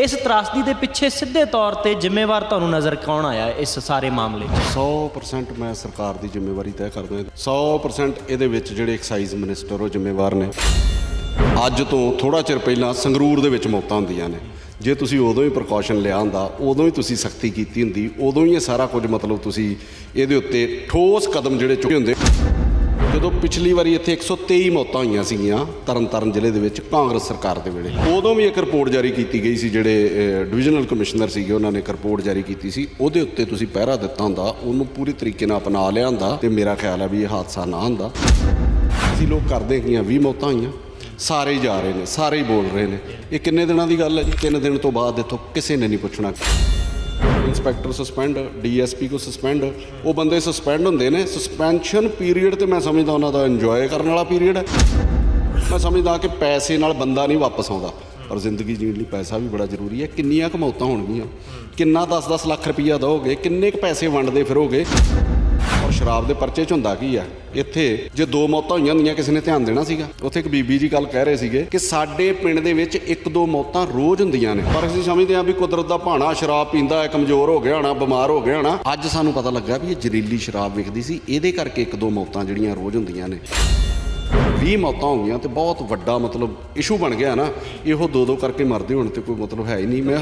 ਇਸ ਤਰਾਸਦੀ ਦੇ ਪਿੱਛੇ ਸਿੱਧੇ ਤੌਰ ਤੇ ਜ਼ਿੰਮੇਵਾਰ ਤੁਹਾਨੂੰ ਨਜ਼ਰ ਕੌਣ ਆਇਆ ਇਸ ਸਾਰੇ ਮਾਮਲੇ 'ਚ 100% ਮੈਂ ਸਰਕਾਰ ਦੀ ਜ਼ਿੰਮੇਵਾਰੀ ਤੈਅ ਕਰਦਾ ਹਾਂ। 100% ਇਹਦੇ ਵਿੱਚ ਜਿਹੜੇ ਐਕਸਾਈਜ਼ ਮਿਨਿਸਟਰ ਉਹ ਜ਼ਿੰਮੇਵਾਰ ਨੇ। ਅੱਜ ਤੋਂ ਥੋੜਾ ਚਿਰ ਪਹਿਲਾਂ ਸੰਗਰੂਰ ਦੇ ਵਿੱਚ ਮੌਤਾਂ ਹੁੰਦੀਆਂ ਨੇ। ਜੇ ਤੁਸੀਂ ਉਦੋਂ ਹੀ ਪ੍ਰੀਕਾਸ਼ਨ ਲਿਆ ਹੁੰਦਾ, ਉਦੋਂ ਹੀ ਤੁਸੀਂ ਸਖਤੀ ਕੀਤੀ ਹੁੰਦੀ, ਉਦੋਂ ਹੀ ਇਹ ਸਾਰਾ ਕੁਝ ਮਤਲਬ ਤੁਸੀਂ ਇਹਦੇ ਉੱਤੇ ਠੋਸ ਕਦਮ ਜਿਹੜੇ ਚੁੱਕੇ ਹੁੰਦੇ। ਜਦੋਂ ਪਿਛਲੀ ਵਾਰੀ ਇੱਥੇ 123 ਮੌਤਾਂ ਹੋਈਆਂ ਸੀਗੀਆਂ ਤਰਨਤਾਰਨ ਜ਼ਿਲ੍ਹੇ ਦੇ ਵਿੱਚ ਕਾਂਗਰਸ ਸਰਕਾਰ ਦੇ ਵੇਲੇ, ਉਦੋਂ ਵੀ ਇੱਕ ਰਿਪੋਰਟ ਜਾਰੀ ਕੀਤੀ ਗਈ ਸੀ ਜਿਹੜੇ ਡਿਵੀਜ਼ਨਲ ਕਮਿਸ਼ਨਰ ਸੀਗੇ, ਉਹਨਾਂ ਨੇ ਇੱਕ ਰਿਪੋਰਟ ਜਾਰੀ ਕੀਤੀ ਸੀ। ਉਹਦੇ ਉੱਤੇ ਤੁਸੀਂ ਪਹਿਰਾ ਦਿੱਤਾ ਹੁੰਦਾ, ਉਹਨੂੰ ਪੂਰੀ ਤਰੀਕੇ ਨਾਲ ਅਪਣਾ ਲਿਆ ਹੁੰਦਾ ਤੇ ਮੇਰਾ ਖਿਆਲ ਹੈ ਵੀ ਇਹ ਹਾਦਸਾ ਨਾ ਹੁੰਦਾ। ਅਸੀਂ ਲੋਕ ਕਰਦੇ ਕੀ ਆ 20 ਮੌਤਾਂ ਹੋਈਆਂ, ਸਾਰੇ ਹੀ ਜਾ ਰਹੇ ਨੇ, ਸਾਰੇ ਹੀ ਬੋਲ ਰਹੇ ਨੇ। ਇਹ ਕਿੰਨੇ ਦਿਨਾਂ ਦੀ ਗੱਲ ਹੈ ਜੀ? ਤਿੰਨ ਦਿਨ ਤੋਂ ਬਾਅਦ ਇੱਥੋਂ ਕਿਸੇ ਨੇ ਨਹੀਂ ਪੁੱਛਣਾ। ਇੰਸਪੈਕਟਰ ਸਸਪੈਂਡ ਡੀਐਸਪੀ ਕੋ ਸਸਪੈਂਡ ਉਹ ਬੰਦੇ ਸਸਪੈਂਡ ਹੁੰਦੇ ਨੇ। ਸਸਪੈਂਸ਼ਨ ਪੀਰੀਅਡ ਤੇ ਮੈਂ ਸਮਝਦਾ ਉਹਨਾਂ ਦਾ ਇੰਜੋਏ ਕਰਨ ਵਾਲਾ ਪੀਰੀਅਡ ਹੈ। ਮੈਂ ਸਮਝਦਾ ਕਿ ਪੈਸੇ ਨਾਲ ਬੰਦਾ ਨਹੀਂ ਵਾਪਸ ਆਉਂਦਾ। ਪਰ ਜ਼ਿੰਦਗੀ ਜੀਣ ਲਈ ਪੈਸਾ ਵੀ ਬੜਾ ਜ਼ਰੂਰੀ ਹੈ। ਕਿੰਨੀਆਂ ਕਮਾਉਤਾਂ ਹੋਣਗੀਆਂ। ਕਿੰਨਾ 10-10 ਲੱਖ ਰੁਪਈਆ ਦੋਗੇ ਕਿੰਨੇ ਕੁ ਪੈਸੇ ਵੰਡਦੇ ਫਿਰੋਗੇ। ਸ਼ਰਾਬ ਦੇ ਪਰਚੇ 'ਚ ਹੁੰਦਾ ਕੀ ਆ? ਇੱਥੇ ਜੇ ਦੋ ਮੌਤਾਂ ਹੋਈਆਂ ਹੁੰਦੀਆਂ, ਕਿਸੇ ਨੇ ਧਿਆਨ ਦੇਣਾ ਸੀਗਾ। ਉੱਥੇ ਇੱਕ ਬੀਬੀ ਜੀ ਗੱਲ ਕਹਿ ਰਹੇ ਸੀਗੇ ਕਿ ਸਾਡੇ ਪਿੰਡ ਦੇ ਵਿੱਚ ਇੱਕ ਦੋ ਮੌਤਾਂ ਰੋਜ਼ ਹੁੰਦੀਆਂ ਨੇ। ਪਰ ਅਸੀਂ ਸਮਝਦੇ ਹਾਂ ਵੀ ਕੁਦਰਤ ਦਾ ਭਾਣਾ ਸ਼ਰਾਬ ਪੀਂਦਾ ਹੈ, ਕਮਜ਼ੋਰ ਹੋ ਗਿਆ ਹੋਣਾ, ਬਿਮਾਰ ਹੋ ਗਿਆ ਹੋਣਾ। ਅੱਜ ਸਾਨੂੰ ਪਤਾ ਲੱਗਾ ਵੀ ਇਹ ਜ਼ਹਿਰੀਲੀ ਸ਼ਰਾਬ ਵਿਕਦੀ ਸੀ। ਇਹਦੇ ਕਰਕੇ ਇੱਕ ਦੋ ਮੌਤਾਂ ਜਿਹੜੀਆਂ ਰੋਜ਼ ਹੁੰਦੀਆਂ ਨੇ। 20 ਮੌਤਾਂ ਹੋ ਗਈਆਂ ਤੇ ਬਹੁਤ ਵੱਡਾ ਮਤਲਬ ਇਸ਼ੂ ਬਣ ਗਿਆ ਨਾ। ਇਹੋ ਦੋ ਦੋ ਕਰਕੇ ਮਰਦੇ ਹੋਣ ਤੇ ਕੋਈ ਮਤਲਬ ਹੈ ਹੀ ਨਹੀਂ। ਮੈਂ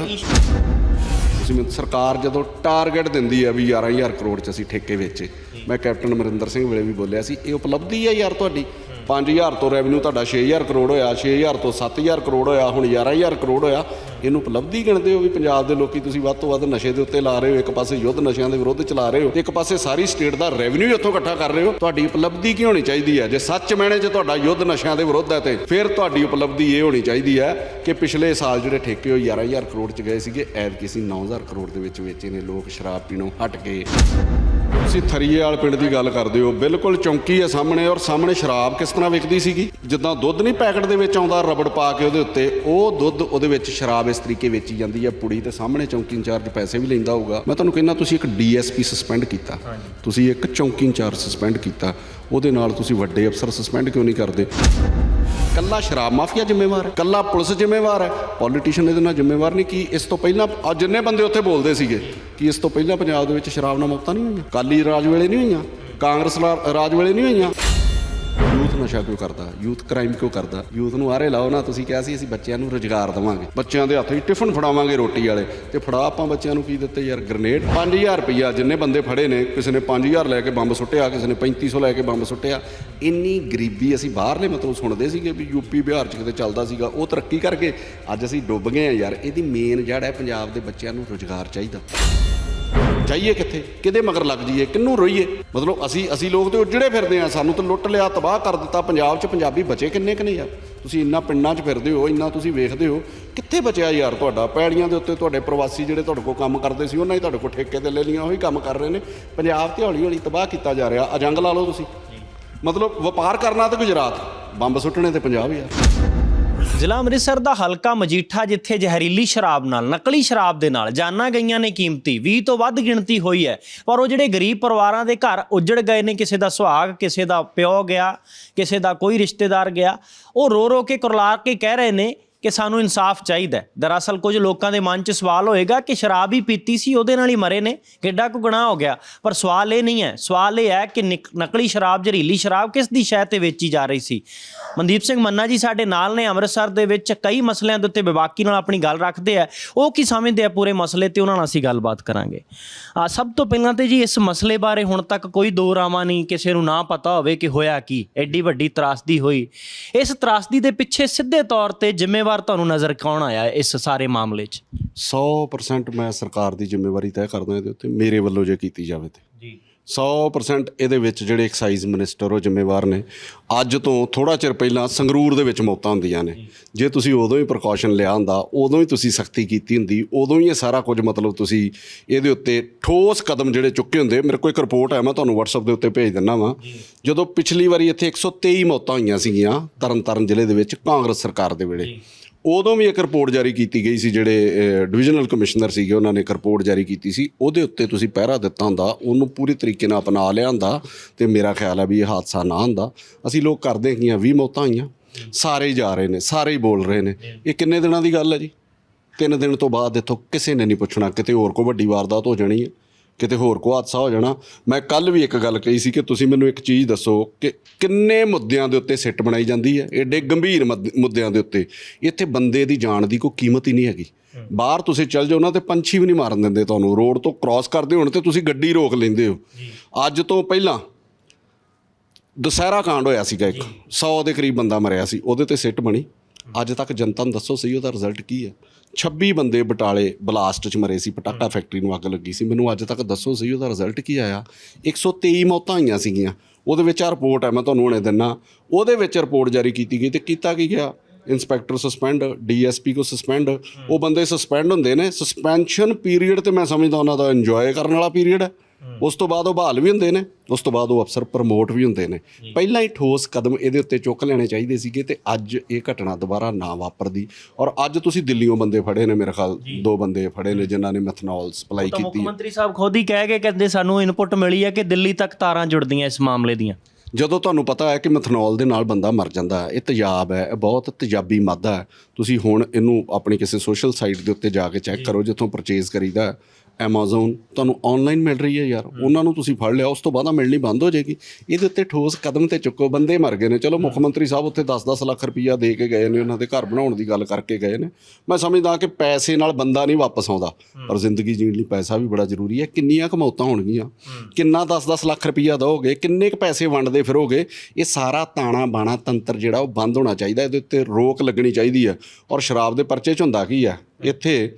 ਤੁਸੀਂ ਸਰਕਾਰ ਜਦੋਂ ਟਾਰਗੇਟ ਦਿੰਦੀ ਆ ਵੀ 11000 ਕਰੋੜ ਚ ਅਸੀਂ ਠੇਕੇ ਵੇਚੇ ਮੈਂ ਕੈਪਟਨ ਅਮਰਿੰਦਰ ਸਿੰਘ ਵੇਲੇ ਵੀ ਬੋਲਿਆ ਸੀ, ਇਹ ਉਪਲਬਧੀ ਹੈ ਯਾਰ ਤੁਹਾਡੀ? 5000 ਤੋਂ ਰੈਵਨਿਊ ਤੁਹਾਡਾ 6000 ਕਰੋੜ ਹੋਇਆ 6000 ਤੋਂ 7000 ਕਰੋੜ ਹੋਇਆ, ਹੁਣ 11000 ਕਰੋੜ ਹੋਇਆ। ਇਹਨੂੰ ਉਪਲਬਧੀ ਗਿਣਦੇ ਹੋ ਵੀ ਪੰਜਾਬ ਦੇ ਲੋਕੀ ਤੁਸੀਂ ਵੱਧ ਤੋਂ ਵੱਧ ਨਸ਼ੇ ਦੇ ਉੱਤੇ ਲਾ ਰਹੇ ਹੋ, ਇੱਕ ਪਾਸੇ ਯੁੱਧ ਨਸ਼ਿਆਂ ਦੇ ਵਿਰੁੱਧ ਚਲਾ ਰਹੇ ਹੋ ਤੇ ਇੱਕ ਪਾਸੇ ਸਾਰੀ ਸਟੇਟ ਦਾ ਰੈਵਨਿਊ ਇੱਥੋਂ ਇਕੱਠਾ ਕਰ ਰਹੇ ਹੋ। ਤੁਹਾਡੀ ਉਪਲਬਧੀ ਕੀ ਹੋਣੀ ਚਾਹੀਦੀ ਹੈ? ਜੇ ਸੱਚ ਮੈਨੇ 'ਚ ਤੁਹਾਡਾ ਯੁੱਧ ਨਸ਼ਿਆਂ ਦੇ ਵਿਰੁੱਧ ਹੈ ਤੇ ਫਿਰ ਤੁਹਾਡੀ ਉਪਲਬਧੀ ਇਹ ਹੋਣੀ ਚਾਹੀਦੀ ਹੈ ਕਿ ਪਿਛਲੇ ਸਾਲ ਜਿਹੜੇ ਠੇਕੇ ਉਹ 11000 ਕਰੋੜ 'ਚ ਗਏ ਸੀਗੇ, ਐਤਕੀ ਅਸੀਂ 9000 ਕਰੋੜ ਦੇ ਵਿੱਚ ਵੇਚੇ ਨੇ, ਲੋਕ ਸ਼ਰਾਬ ਪੀਣੋਂ ਹਟ ਗਏ ਤੁਸੀਂ ਥਰੀਏਵਾਲ ਪਿੰਡ ਦੀ ਗੱਲ ਕਰਦੇ ਹੋ ਬਿਲਕੁਲ ਚੌਂਕੀ ਹੈ ਸਾਹਮਣੇ ਔਰ ਸਾਹਮਣੇ ਸ਼ਰਾਬ ਕਿਸ ਤਰ੍ਹਾਂ ਵਿਕਦੀ ਸੀਗੀ? ਜਿੱਦਾਂ ਦੁੱਧ ਨਹੀਂ ਪੈਕਟ ਦੇ ਵਿੱਚ ਆਉਂਦਾ ਰਬੜ ਪਾ ਕੇ ਉਹਦੇ ਉੱਤੇ ਉਹ ਦੁੱਧ ਉਹਦੇ ਵਿੱਚ ਸ਼ਰਾਬ ਇਸ ਤਰੀਕੇ ਵੇਚੀ ਜਾਂਦੀ ਹੈ ਪੁੜੀ ਤੇ ਸਾਹਮਣੇ ਚੌਂਕੀ ਇੰਚਾਰਜ ਪੈਸੇ ਵੀ ਲੈਂਦਾ ਹੋਊਗਾ। ਮੈਂ ਤੁਹਾਨੂੰ ਕਹਿੰਦਾ ਤੁਸੀਂ ਇੱਕ ਡੀਐਸਪੀ ਸਸਪੈਂਡ ਕੀਤਾ। ਤੁਸੀਂ ਇੱਕ ਚੌਂਕੀ ਇੰਚਾਰਜ ਸਸਪੈਂਡ ਕੀਤਾ। ਉਹਦੇ ਨਾਲ ਤੁਸੀਂ ਵੱਡੇ ਅਫਸਰ ਸਸਪੈਂਡ ਕਿਉਂ ਨਹੀਂ ਕਰਦੇ? ਕੱਲਾ ਸ਼ਰਾਬ ਮਾਫੀਆ ਜ਼ਿੰਮੇਵਾਰ ਹੈ, ਕੱਲਾ ਪੁਲਿਸ ਜ਼ਿੰਮੇਵਾਰ ਹੈ ਪੋਲੀਟੀਸ਼ੀਅਨ ਇਹਦੇ ਨਾਲ ਜ਼ਿੰਮੇਵਾਰ ਨਹੀਂ, ਕੀ ਇਸ ਤੋਂ ਪਹਿਲਾਂ ਆ ਜਿੰਨੇ ਬੰਦੇ ਉੱਥੇ ਬੋਲਦੇ ਸੀਗੇ, ਕਿ ਇਸ ਤੋਂ ਪਹਿਲਾਂ ਪੰਜਾਬ ਦੇ ਵਿੱਚ ਸ਼ਰਾਬ ਨਾਲ ਮੌਤਾਂ ਨਹੀਂ ਹੋਈਆਂ? ਕਾਲੀ ਰਾਜ ਵੇਲੇ ਨਹੀਂ ਹੋਈਆਂ, ਕਾਂਗਰਸ ਰਾਜ ਵੇਲੇ ਨਹੀਂ ਹੋਈਆਂ? ਯੂਥ ਨਸ਼ਾ ਕਿਉਂ ਕਰਦਾ? ਯੂਥ ਕ੍ਰਾਈਮ ਕਿਉਂ ਕਰਦਾ? ਯੂਥ ਨੂੰ ਆਰੇ ਲਾਓ ਨਾ, ਤੁਸੀਂ ਕਿਹਾ ਸੀ ਅਸੀਂ ਬੱਚਿਆਂ ਨੂੰ ਰੁਜ਼ਗਾਰ ਦੇਵਾਂਗੇ। ਬੱਚਿਆਂ ਦੇ ਹੱਥ 'ਚ ਟਿਫਨ ਫੜਾਵਾਂਗੇ ਰੋਟੀ ਵਾਲੇ। ਤੇ ਫੜਾ ਆਪਾਂ ਬੱਚਿਆਂ ਨੂੰ ਕੀ ਦਿੱਤੇ ਯਾਰ? ਗ੍ਰਨੇਡ 5000 ਰੁਪਈਆ ਜਿੰਨੇ ਬੰਦੇ ਫੜੇ ਨੇ, ਕਿਸੇ ਨੇ 5000 ਲੈ ਕੇ ਬੰਬ ਸੁੱਟਿਆ, ਕਿਸੇ ਨੇ 3500 ਲੈ ਕੇ ਬੰਬ ਸੁੱਟਿਆ। ਇੰਨੀ ਗਰੀਬੀ ਅਸੀਂ ਬਾਹਰਲੇ ਮਤਲਬ ਸੁਣਦੇ ਸੀਗੇ ਵੀ ਯੂਪੀ ਬਿਹਾਰ 'ਚ ਕਿਤੇ ਚੱਲਦਾ ਸੀਗਾ, ਉਹ ਤਰੱਕੀ ਕਰਕੇ ਅੱਜ ਅਸੀਂ ਡੁੱਬ ਗਏ ਆ ਯਾਰ। ਇਹਦੀ ਮੇਨ ਜੜ ਹੈ ਪੰਜਾਬ ਦੇ ਬੱਚਿਆਂ ਨੂੰ ਰੁਜ਼ਗਾਰ ਚਾਹੀਦਾ। ਜਾਈਏ ਕਿੱਥੇ? ਕਿਹਦੇ ਮਗਰ ਲੱਗ ਜਾਈਏ? ਕਿੰਨੂੰ ਰੋਈਏ? ਮਤਲਬ ਅਸੀਂ ਅਸੀਂ ਲੋਕ ਤੇ ਉੱਜੜੇ ਫਿਰਦੇ ਆ ਸਾਨੂੰ ਤਾਂ ਲੁੱਟ ਲਿਆ, ਤਬਾਹ ਕਰ ਦਿੱਤਾ। ਪੰਜਾਬ 'ਚ ਪੰਜਾਬੀ ਬਚੇ ਕਿੰਨੇ ਕਿ ਯਾਰ? ਤੁਸੀਂ ਇੰਨਾ ਪਿੰਡਾਂ 'ਚ ਫਿਰਦੇ ਹੋ, ਇੰਨਾ ਤੁਸੀਂ ਵੇਖਦੇ ਹੋ। ਕਿੱਥੇ ਬਚਿਆ ਯਾਰ ਤੁਹਾਡਾ? ਪੈੜੀਆਂ ਦੇ ਉੱਤੇ ਤੁਹਾਡੇ ਪ੍ਰਵਾਸੀ ਜਿਹੜੇ ਤੁਹਾਡੇ ਕੋਲ ਕੰਮ ਕਰਦੇ ਸੀ, ਉਹਨਾਂ ਹੀ ਤੁਹਾਡੇ ਕੋਲ ਠੇਕੇ ਤੇ ਲੈ ਲਈਆਂ, ਉਹੀ ਕੰਮ ਕਰ ਰਹੇ ਨੇ। ਪੰਜਾਬ ਤੇ ਹੌਲੀ ਹੌਲੀ ਤਬਾਹ ਕੀਤਾ ਜਾ ਰਿਹਾ। ਅਜੰਗ ਲਾ ਲਓ ਤੁਸੀਂ। ਮਤਲਬ ਵਪਾਰ ਕਰਨਾ ਤੇ ਗੁਜਰਾਤ। ਬੰਬ ਸੁੱਟਣੇ ਤੇ ਪੰਜਾਬ ਯਾਰ ਜ਼ਿਲ੍ਹਾ ਅੰਮ੍ਰਿਤਸਰ ਦਾ ਹਲਕਾ ਮਜੀਠਾ, ਜਿੱਥੇ ਜ਼ਹਿਰੀਲੀ ਸ਼ਰਾਬ ਨਾਲ, ਨਕਲੀ ਸ਼ਰਾਬ ਦੇ ਨਾਲ ਜਾਨਾਂ ਗਈਆਂ ਨੇ ਕੀਮਤੀ 20 ਤੋਂ ਵੱਧ ਗਿਣਤੀ ਹੋਈ ਹੈ। ਪਰ ਉਹ ਜਿਹੜੇ ਗਰੀਬ ਪਰਿਵਾਰਾਂ ਦੇ ਘਰ ਉੱਜੜ ਗਏ ਨੇ, ਕਿਸੇ ਦਾ ਸੁਹਾਗ, ਕਿਸੇ ਦਾ ਪਿਓ ਗਿਆ, ਕਿਸੇ ਦਾ ਕੋਈ ਰਿਸ਼ਤੇਦਾਰ ਗਿਆ, ਉਹ ਰੋ ਰੋ ਕੇ ਕੁਰਲਾ ਕੇ ਕਹਿ ਰਹੇ ਨੇ ਕਿ ਸਾਨੂੰ ਇਨਸਾਫ ਚਾਹੀਦਾ ਦਰਅਸਲ ਕੁਝ ਲੋਕਾਂ ਦੇ ਮਨ 'ਚ ਸਵਾਲ ਹੋਏਗਾ ਕਿ ਸ਼ਰਾਬ ਹੀ ਪੀਤੀ ਸੀ, ਉਹਦੇ ਨਾਲ ਹੀ ਮਰੇ ਨੇ। ਕਿੱਡਾ ਕੁ ਗੁਨਾਹ ਹੋ ਗਿਆ। ਪਰ ਸਵਾਲ ਇਹ ਨਹੀਂ ਹੈ। ਸਵਾਲ ਇਹ ਹੈ ਕਿ ਨਿਕ- ਨਕਲੀ ਸ਼ਰਾਬ, ਜ਼ਹਿਰੀਲੀ ਸ਼ਰਾਬ ਕਿਸ ਦੀ ਸ਼ਹਿ ਤੇ ਵੇਚੀ ਜਾ ਰਹੀ ਸੀ? ਮਨਦੀਪ ਸਿੰਘ ਮੰਨਾ ਜੀ ਸਾਡੇ ਨਾਲ ਨੇ, ਅੰਮ੍ਰਿਤਸਰ ਦੇ ਵਿੱਚ ਕਈ ਮਸਲਿਆਂ ਦੇ ਉੱਤੇ ਵਿਵਾਕੀ ਨਾਲ ਆਪਣੀ ਗੱਲ ਰੱਖਦੇ ਆ। ਉਹ ਕੀ ਸਮਝਦੇ ਆ ਪੂਰੇ ਮਸਲੇ ਤੇ ਉਹਨਾਂ ਨਾਲ ਅਸੀਂ ਗੱਲਬਾਤ ਕਰਾਂਗੇ। ਆ ਸਭ ਤੋਂ ਪਹਿਲਾਂ ਤੇ ਜੀ ਇਸ ਮਸਲੇ ਬਾਰੇ ਹੁਣ ਤੱਕ ਕੋਈ ਦੋ ਰਾਵਾਂ ਨਹੀਂ, ਕਿਸੇ ਨੂੰ ਨਾ ਪਤਾ ਹੋਵੇ ਕਿ ਹੋਇਆ ਕੀ। ਐਡੀ ਵੱਡੀ ਤਰਾਸਦੀ ਹੋਈ। ਇਸ ਤਰਾਸਦੀ ਦੇ ਪਿੱਛੇ ਸਿੱਧੇ ਤੌਰ ਤੇ ਜ਼ਿੰਮੇਵਾਰ ਤੁਹਾਨੂੰ ਨਜ਼ਰ ਕੌਣ ਆਇਆ ਇਸ ਸਾਰੇ ਮਾਮਲੇ 'ਚ? 100% ਮੈਂ ਸਰਕਾਰ ਦੀ ਜ਼ਿੰਮੇਵਾਰੀ ਤੈਅ ਕਰਦਾ ਇਹਦੇ ਉੱਤੇ ਮੇਰੇ ਵੱਲੋਂ ਜੇ ਕੀਤੀ ਜਾਵੇ ਤੇ। ਜੀ। 100% ਇਹਦੇ ਵਿੱਚ ਜਿਹੜੇ ਐਕਸਾਈਜ਼ ਮਿਨਿਸਟਰ ਉਹ ਜ਼ਿੰਮੇਵਾਰ ਨੇ। ਅੱਜ ਤੋਂ ਥੋੜਾ ਚਿਰ ਪਹਿਲਾਂ ਸੰਗਰੂਰ ਦੇ ਵਿੱਚ ਮੌਤਾਂ ਹੁੰਦੀਆਂ ਨੇ। ਜੇ ਤੁਸੀਂ ਉਦੋਂ ਹੀ ਪ੍ਰੀਕਾਸ਼ਨ ਲਿਆ ਹੁੰਦਾ ਉਦੋਂ ਹੀ ਤੁਸੀਂ ਸਖਤੀ ਕੀਤੀ ਹੁੰਦੀ ਉਦੋਂ ਹੀ ਇਹ ਸਾਰਾ ਕੁਝ ਮਤਲਬ ਤੁਸੀਂ ਇਹਦੇ ਉੱਤੇ ਠੋਸ ਕਦਮ ਜਿਹੜੇ ਚੁੱਕੇ ਹੁੰਦੇ ਮੇਰੇ ਕੋਲ ਇੱਕ ਰਿਪੋਰਟ ਹੈ ਮੈਂ ਤੁਹਾਨੂੰ WhatsApp ਦੇ ਉੱਤੇ ਭੇਜ ਦਿੰਦਾ ਵਾਂ। ਜਦੋਂ ਪਿਛਲੀ ਵਾਰੀ ਇੱਥੇ 123 ਮੌਤਾਂ ਹੋਈਆਂ ਸੀਗੀਆਂ ਤਰਨਤਾਰਨ ਜ਼ਿਲ੍ਹੇ ਦੇ ਵਿੱਚ ਕਾਂਗਰਸ ਸਰਕਾਰ ਦੇ ਵੇਲੇ। ਉਦੋਂ ਵੀ ਇੱਕ ਰਿਪੋਰਟ ਜਾਰੀ ਕੀਤੀ ਗਈ ਸੀ ਜਿਹੜੇ ਡਿਵੀਜ਼ਨਲ ਕਮਿਸ਼ਨਰ ਸੀਗੇ, ਉਹਨਾਂ ਨੇ ਇੱਕ ਰਿਪੋਰਟ ਜਾਰੀ ਕੀਤੀ ਸੀ। ਉਹਦੇ ਉੱਤੇ ਤੁਸੀਂ ਪਹਿਰਾ ਦਿੱਤਾ ਹੁੰਦਾ, ਉਹਨੂੰ ਪੂਰੀ ਤਰੀਕੇ ਨਾਲ ਅਪਣਾ ਲਿਆ ਹੁੰਦਾ ਤੇ ਮੇਰਾ ਖਿਆਲ ਹੈ ਵੀ ਇਹ ਹਾਦਸਾ ਨਾ ਹੁੰਦਾ। ਅਸੀਂ ਲੋਕ ਕਰਦੇ ਕੀ ਆ 20 ਮੌਤਾਂ ਹੋਈਆਂ, ਸਾਰੇ ਹੀ ਜਾ ਰਹੇ ਨੇ, ਸਾਰੇ ਹੀ ਬੋਲ ਰਹੇ ਨੇ। ਇਹ ਕਿੰਨੇ ਦਿਨਾਂ ਦੀ ਗੱਲ ਹੈ ਜੀ? ਤਿੰਨ ਦਿਨ ਤੋਂ ਬਾਅਦ ਇੱਥੋਂ ਕਿਸੇ ਨੇ ਨਹੀਂ ਪੁੱਛਣਾ, ਕਿਤੇ ਹੋਰ ਕੋਈ ਵੱਡੀ ਵਾਰਦਾਤ ਹੋ ਜਾਣੀ ਹੈ ਕਿਤੇ ਹੋਰ ਕੋਈ ਹਾਦਸਾ ਹੋ ਜਾਣਾ। ਮੈਂ ਕੱਲ ਵੀ ਇੱਕ ਗੱਲ ਕਹੀ ਸੀ ਕਿ ਤੁਸੀਂ ਮੈਨੂੰ ਇੱਕ ਚੀਜ਼ ਦੱਸੋ ਕਿ ਕਿੰਨੇ ਮੁੱਦਿਆਂ ਦੇ ਉੱਤੇ ਸਿੱਟ ਬਣਾਈ ਜਾਂਦੀ ਹੈ? ਏਡੇ ਗੰਭੀਰ ਮੁੱਦ- ਮੁੱਦਿਆਂ ਦੇ ਉੱਤੇ। ਇੱਥੇ ਬੰਦੇ ਦੀ ਜਾਨ ਦੀ ਕੋਈ ਕੀਮਤ ਹੀ ਨਹੀਂ ਹੈਗੀ। ਬਾਹਰ ਤੁਸੀਂ ਚੱਲ ਜਾਓ ਨਾ ਤੇ ਪੰਛੀ ਵੀ ਨਹੀਂ ਮਾਰਨ ਦਿੰਦੇ ਤੁਹਾਨੂੰ। ਰੋਡ ਤੋਂ ਕ੍ਰਾਸ ਕਰਦੇ ਹੋਣ ਤੇ ਤੁਸੀਂ ਗੱਡੀ ਰੋਕ ਲੈਂਦੇ ਹੋ। ਅੱਜ ਤੋਂ ਪਹਿਲਾਂ ਦੁਸਹਿਰਾ ਕਾਂਡ ਹੋਇਆ ਸੀਗਾ ਇੱਕ। 100 ਦੇ ਕਰੀਬ ਬੰਦਾ ਮਰਿਆ ਸੀ। ਉਹਦੇ ਤੇ ਸਿੱਟ ਬਣੀ। ਅੱਜ ਤੱਕ ਜਨਤਾ ਨੂੰ ਦੱਸੋ ਸਹੀ ਉਹਦਾ ਰਿਜ਼ਲਟ ਕੀ ਹੈ। 26 ਬੰਦੇ ਬਟਾਲੇ ਬਲਾਸਟ 'ਚ ਮਰੇ ਸੀ ਪਟਾਕਾ ਫੈਕਟਰੀ ਨੂੰ ਅੱਗ ਲੱਗੀ ਸੀ। ਮੈਨੂੰ ਅੱਜ ਤੱਕ ਦੱਸੋ ਸਹੀ ਉਹਦਾ ਰਿਜ਼ਲਟ ਕੀ ਆਇਆ। 123 ਮੌਤਾਂ ਹੋਈਆਂ ਸੀਗੀਆਂ। ਉਹਦੇ ਵਿੱਚ ਆ ਰਿਪੋਰਟ ਹੈ ਮੈਂ ਤੁਹਾਨੂੰ ਹੁਣੇ ਦਿੰਨਾ। ਉਹਦੇ ਵਿੱਚ ਰਿਪੋਰਟ ਜਾਰੀ ਕੀਤੀ ਗਈ ਤੇ ਕੀਤਾ ਕੀ ਗਿਆ? ਇੰਸਪੈਕਟਰ ਸਸਪੈਂਡ ਡੀਐਸਪੀ ਕੋ ਸਸਪੈਂਡ ਉਹ ਬੰਦੇ ਸਸਪੈਂਡ ਹੁੰਦੇ ਨੇ। ਸਸਪੈਂਸ਼ਨ ਪੀਰੀਅਡ ਤੇ ਮੈਂ ਸਮਝਦਾ ਉਹਨਾਂ ਦਾ ਇੰਜੋਏ ਕਰਨ ਵਾਲਾ ਪੀਰੀਅਡ ਹੈ। ਉਸ ਤੋਂ ਬਾਅਦ ਉਹ ਬਹਾਲ ਵੀ ਹੁੰਦੇ ਨੇ ਉਸ ਤੋਂ ਬਾਅਦ ਉਹ ਅਫਸਰ ਪ੍ਰਮੋਟ ਵੀ ਹੁੰਦੇ ਨੇ। ਪਹਿਲਾਂ ਹੀ ਠੋਸ ਕਦਮ ਇਹਦੇ ਉੱਤੇ ਚੁੱਕ ਲੈਣੇ ਚਾਹੀਦੇ ਸੀਗੇ ਤੇ ਅੱਜ ਇਹ ਘਟਨਾ ਦੁਬਾਰਾ ਨਾ ਵਾਪਰਦੀ। ਔਰ ਅੱਜ ਤੁਸੀਂ ਦਿੱਲੀੋਂ ਬੰਦੇ ਫੜੇ ਨੇ ਮੇਰੇ ਖਿਆਲ ਦੋ ਬੰਦੇ ਫੜੇ ਨੇ ਜਿਨ੍ਹਾਂ ਨੇ ਮੈਥਨੋਲ ਸਪਲਾਈ ਮੁੱਖ ਕੀਤੀ ਹੈ। ਮੰਤਰੀ ਸਾਹਿਬ ਖੁਦ ਹੀ ਕਹਿ ਕੇ ਕਹਿੰਦੇ ਸਾਨੂੰ ਇਨਪੁਟ ਮਿਲੀ ਹੈ ਕਿ ਦਿੱਲੀ ਤੱਕ ਤਾਰਾਂ ਜੁੜਦੀਆਂ ਇਸ ਮਾਮਲੇ ਦੀਆਂ। ਜਦੋਂ ਤੁਹਾਨੂੰ ਪਤਾ ਹੈ ਕਿ ਮੈਥਨੋਲ ਦੇ ਨਾਲ ਬੰਦਾ ਮਰ ਜਾਂਦਾ ਹੈ ਇਹ ਤੇਜ਼ਾਬ ਹੈ ਇਹ ਬਹੁਤ ਤੇਜ਼ਾਬੀ ਮਾਦਾ ਹੈ। ਤੁਸੀਂ ਹੁਣ ਇਹਨੂੰ ਆਪਣੀ ਕਿਸੇ ਸੋਸ਼ਲ ਸਾਈਟ ਦੇ ਉੱਤੇ ਜਾ ਕੇ ਚੈੱਕ ਕਰੋ ਜਿੱਥੋਂ ਪਰਚੇਜ਼ ਕਰੀਦਾ Amazon ਤੁਹਾਨੂੰ ਆਨਲਾਈਨ ਮਿਲ ਰਹੀ ਹੈ ਯਾਰ। ਉਹਨਾਂ ਨੂੰ ਤੁਸੀਂ ਫੜ ਲਿਆ ਉਸ ਤੋਂ ਬਾਅਦ ਆ ਮਿਲਣੀ ਬੰਦ ਹੋ ਜਾਏਗੀ। ਇਹਦੇ ਉੱਤੇ ਠੋਸ ਕਦਮ ਤੇ ਚੁੱਕੋ ਬੰਦੇ ਮਰ ਗਏ ਨੇ। ਚਲੋ ਮੁੱਖ ਮੰਤਰੀ ਸਾਹਿਬ ਉੱਥੇ 10-10 ਲੱਖ ਰੁਪਈਆ ਦੇ ਕੇ ਗਏ ਨੇ ਉਹਨਾਂ ਦੇ ਘਰ ਬਣਾਉਣ ਦੀ ਗੱਲ ਕਰਕੇ ਗਏ ਨੇ। ਮੈਂ ਸਮਝਦਾ ਕਿ ਪੈਸੇ ਨਾਲ ਬੰਦਾ ਨਹੀਂ ਵਾਪਸ ਆਉਂਦਾ ਪਰ ਜ਼ਿੰਦਗੀ ਜੀਣ ਲਈ ਪੈਸਾ ਵੀ ਬੜਾ ਜ਼ਰੂਰੀ ਹੈ। ਕਿੰਨੀਆਂ ਕਮੌਤਾਂ ਹੋਣਗੀਆਂ ਕਿੰਨਾ 10-10 ਲੱਖ ਰੁਪਈਆ ਦੋਗੇ ਕਿੰਨੇ ਕ ਪੈਸੇ ਵੰਡਦੇ ਫਿਰੋਗੇ ਇਹ ਸਾਰਾ ਤਾਣਾ ਬਾਣਾ ਤੰਤਰ ਜਿਹੜਾ ਉਹ ਬੰਦ ਹੋਣਾ ਚਾਹੀਦਾ। ਇਹਦੇ ਉੱਤੇ ਰੋਕ ਲੱਗਣੀ ਚਾਹੀਦੀ ਹੈ। ਔਰ ਸ਼ਰਾਬ ਦੇ ਪਰਚੇ 'ਚ ਹੁੰਦਾ ਕੀ ਹੈ। ਇੱਥੇ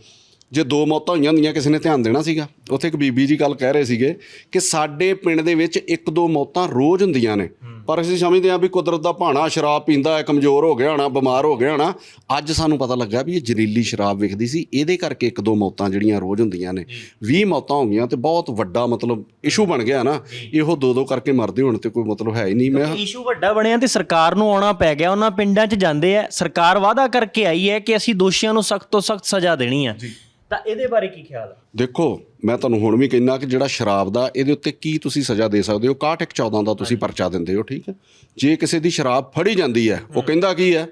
ਜੇ ਦੋ ਮੌਤਾਂ ਹੋਈਆਂ ਹੁੰਦੀਆਂ ਕਿਸੇ ਨੇ ਧਿਆਨ ਦੇਣਾ ਸੀਗਾ। ਉੱਥੇ ਇੱਕ ਬੀਬੀ ਜੀ ਕੱਲ ਕਹਿ ਰਹੇ ਸੀਗੇ ਕਿ ਸਾਡੇ ਪਿੰਡ ਦੇ ਵਿੱਚ ਇੱਕ ਦੋ ਮੌਤਾਂ ਰੋਜ਼ ਹੁੰਦੀਆਂ ਨੇ। ਪਰ ਅਸੀਂ ਸਮਝਦੇ ਹਾਂ ਵੀ ਕੁਦਰਤ ਦਾ ਭਾਣਾ ਸ਼ਰਾਬ ਪੀਂਦਾ ਹੈ ਕਮਜ਼ੋਰ ਹੋ ਗਿਆ ਹੋਣਾ ਬਿਮਾਰ ਹੋ ਗਿਆ ਹੋਣਾ। ਅੱਜ ਸਾਨੂੰ ਪਤਾ ਲੱਗਾ ਵੀ ਇਹ ਜ਼ਹਿਰੀਲੀ ਸ਼ਰਾਬ ਵਿਕਦੀ ਸੀ। ਇਹਦੇ ਕਰਕੇ ਇੱਕ ਦੋ ਮੌਤਾਂ ਜਿਹੜੀਆਂ ਰੋਜ਼ ਹੁੰਦੀਆਂ ਨੇ। 20 ਮੌਤਾਂ ਹੋ ਗਈਆਂ ਤੇ ਬਹੁਤ ਵੱਡਾ ਮਤਲਬ ਇਸ਼ੂ ਬਣ ਗਿਆ ਨਾ। ਇਹੋ ਦੋ ਦੋ ਕਰਕੇ ਮਰਦੇ ਹੋਣ ਤੇ ਕੋਈ ਮਤਲਬ ਹੈ ਹੀ ਨਹੀਂ। ਮੈਂ ਇਸ਼ੂ ਵੱਡਾ ਬਣਿਆ ਤੇ ਸਰਕਾਰ ਨੂੰ ਆਉਣਾ ਪੈ ਗਿਆ। ਉਹਨਾਂ ਪਿੰਡਾਂ 'ਚ ਜਾਂਦੇ ਆ। ਸਰਕਾਰ ਵਾਅਦਾ ਕਰਕੇ ਆਈ ਹੈ ਕਿ ਅਸੀਂ ਦੋਸ਼ੀਆਂ ਨੂੰ ਸਖਤ ਤੋਂ ਸਖਤ ਸਜ਼ਾ ਦੇਣੀ ਆ। ਤਾਂ ਇਹਦੇ ਬਾਰੇ ਕੀ ਖਿਆਲ ਹੈ ਦੇਖੋ ਮੈਂ ਤੁਹਾਨੂੰ ਹੁਣ ਵੀ ਕਹਿੰਦਾ ਕਿ ਜਿਹੜਾ ਸ਼ਰਾਬ ਦਾ ਇਹਦੇ ਉੱਤੇ ਕੀ ਤੁਸੀਂ ਸਜ਼ਾ ਦੇ ਸਕਦੇ ਹੋ? 61 14 ਦਾ ਤੁਸੀਂ ਪਰਚਾ ਦਿੰਦੇ ਹੋ ਠੀਕ ਹੈ? ਜੇ ਕਿਸੇ ਦੀ ਸ਼ਰਾਬ ਫੜੀ ਜਾਂਦੀ ਹੈ ਉਹ ਕਹਿੰਦਾ ਕੀ ਹੈ?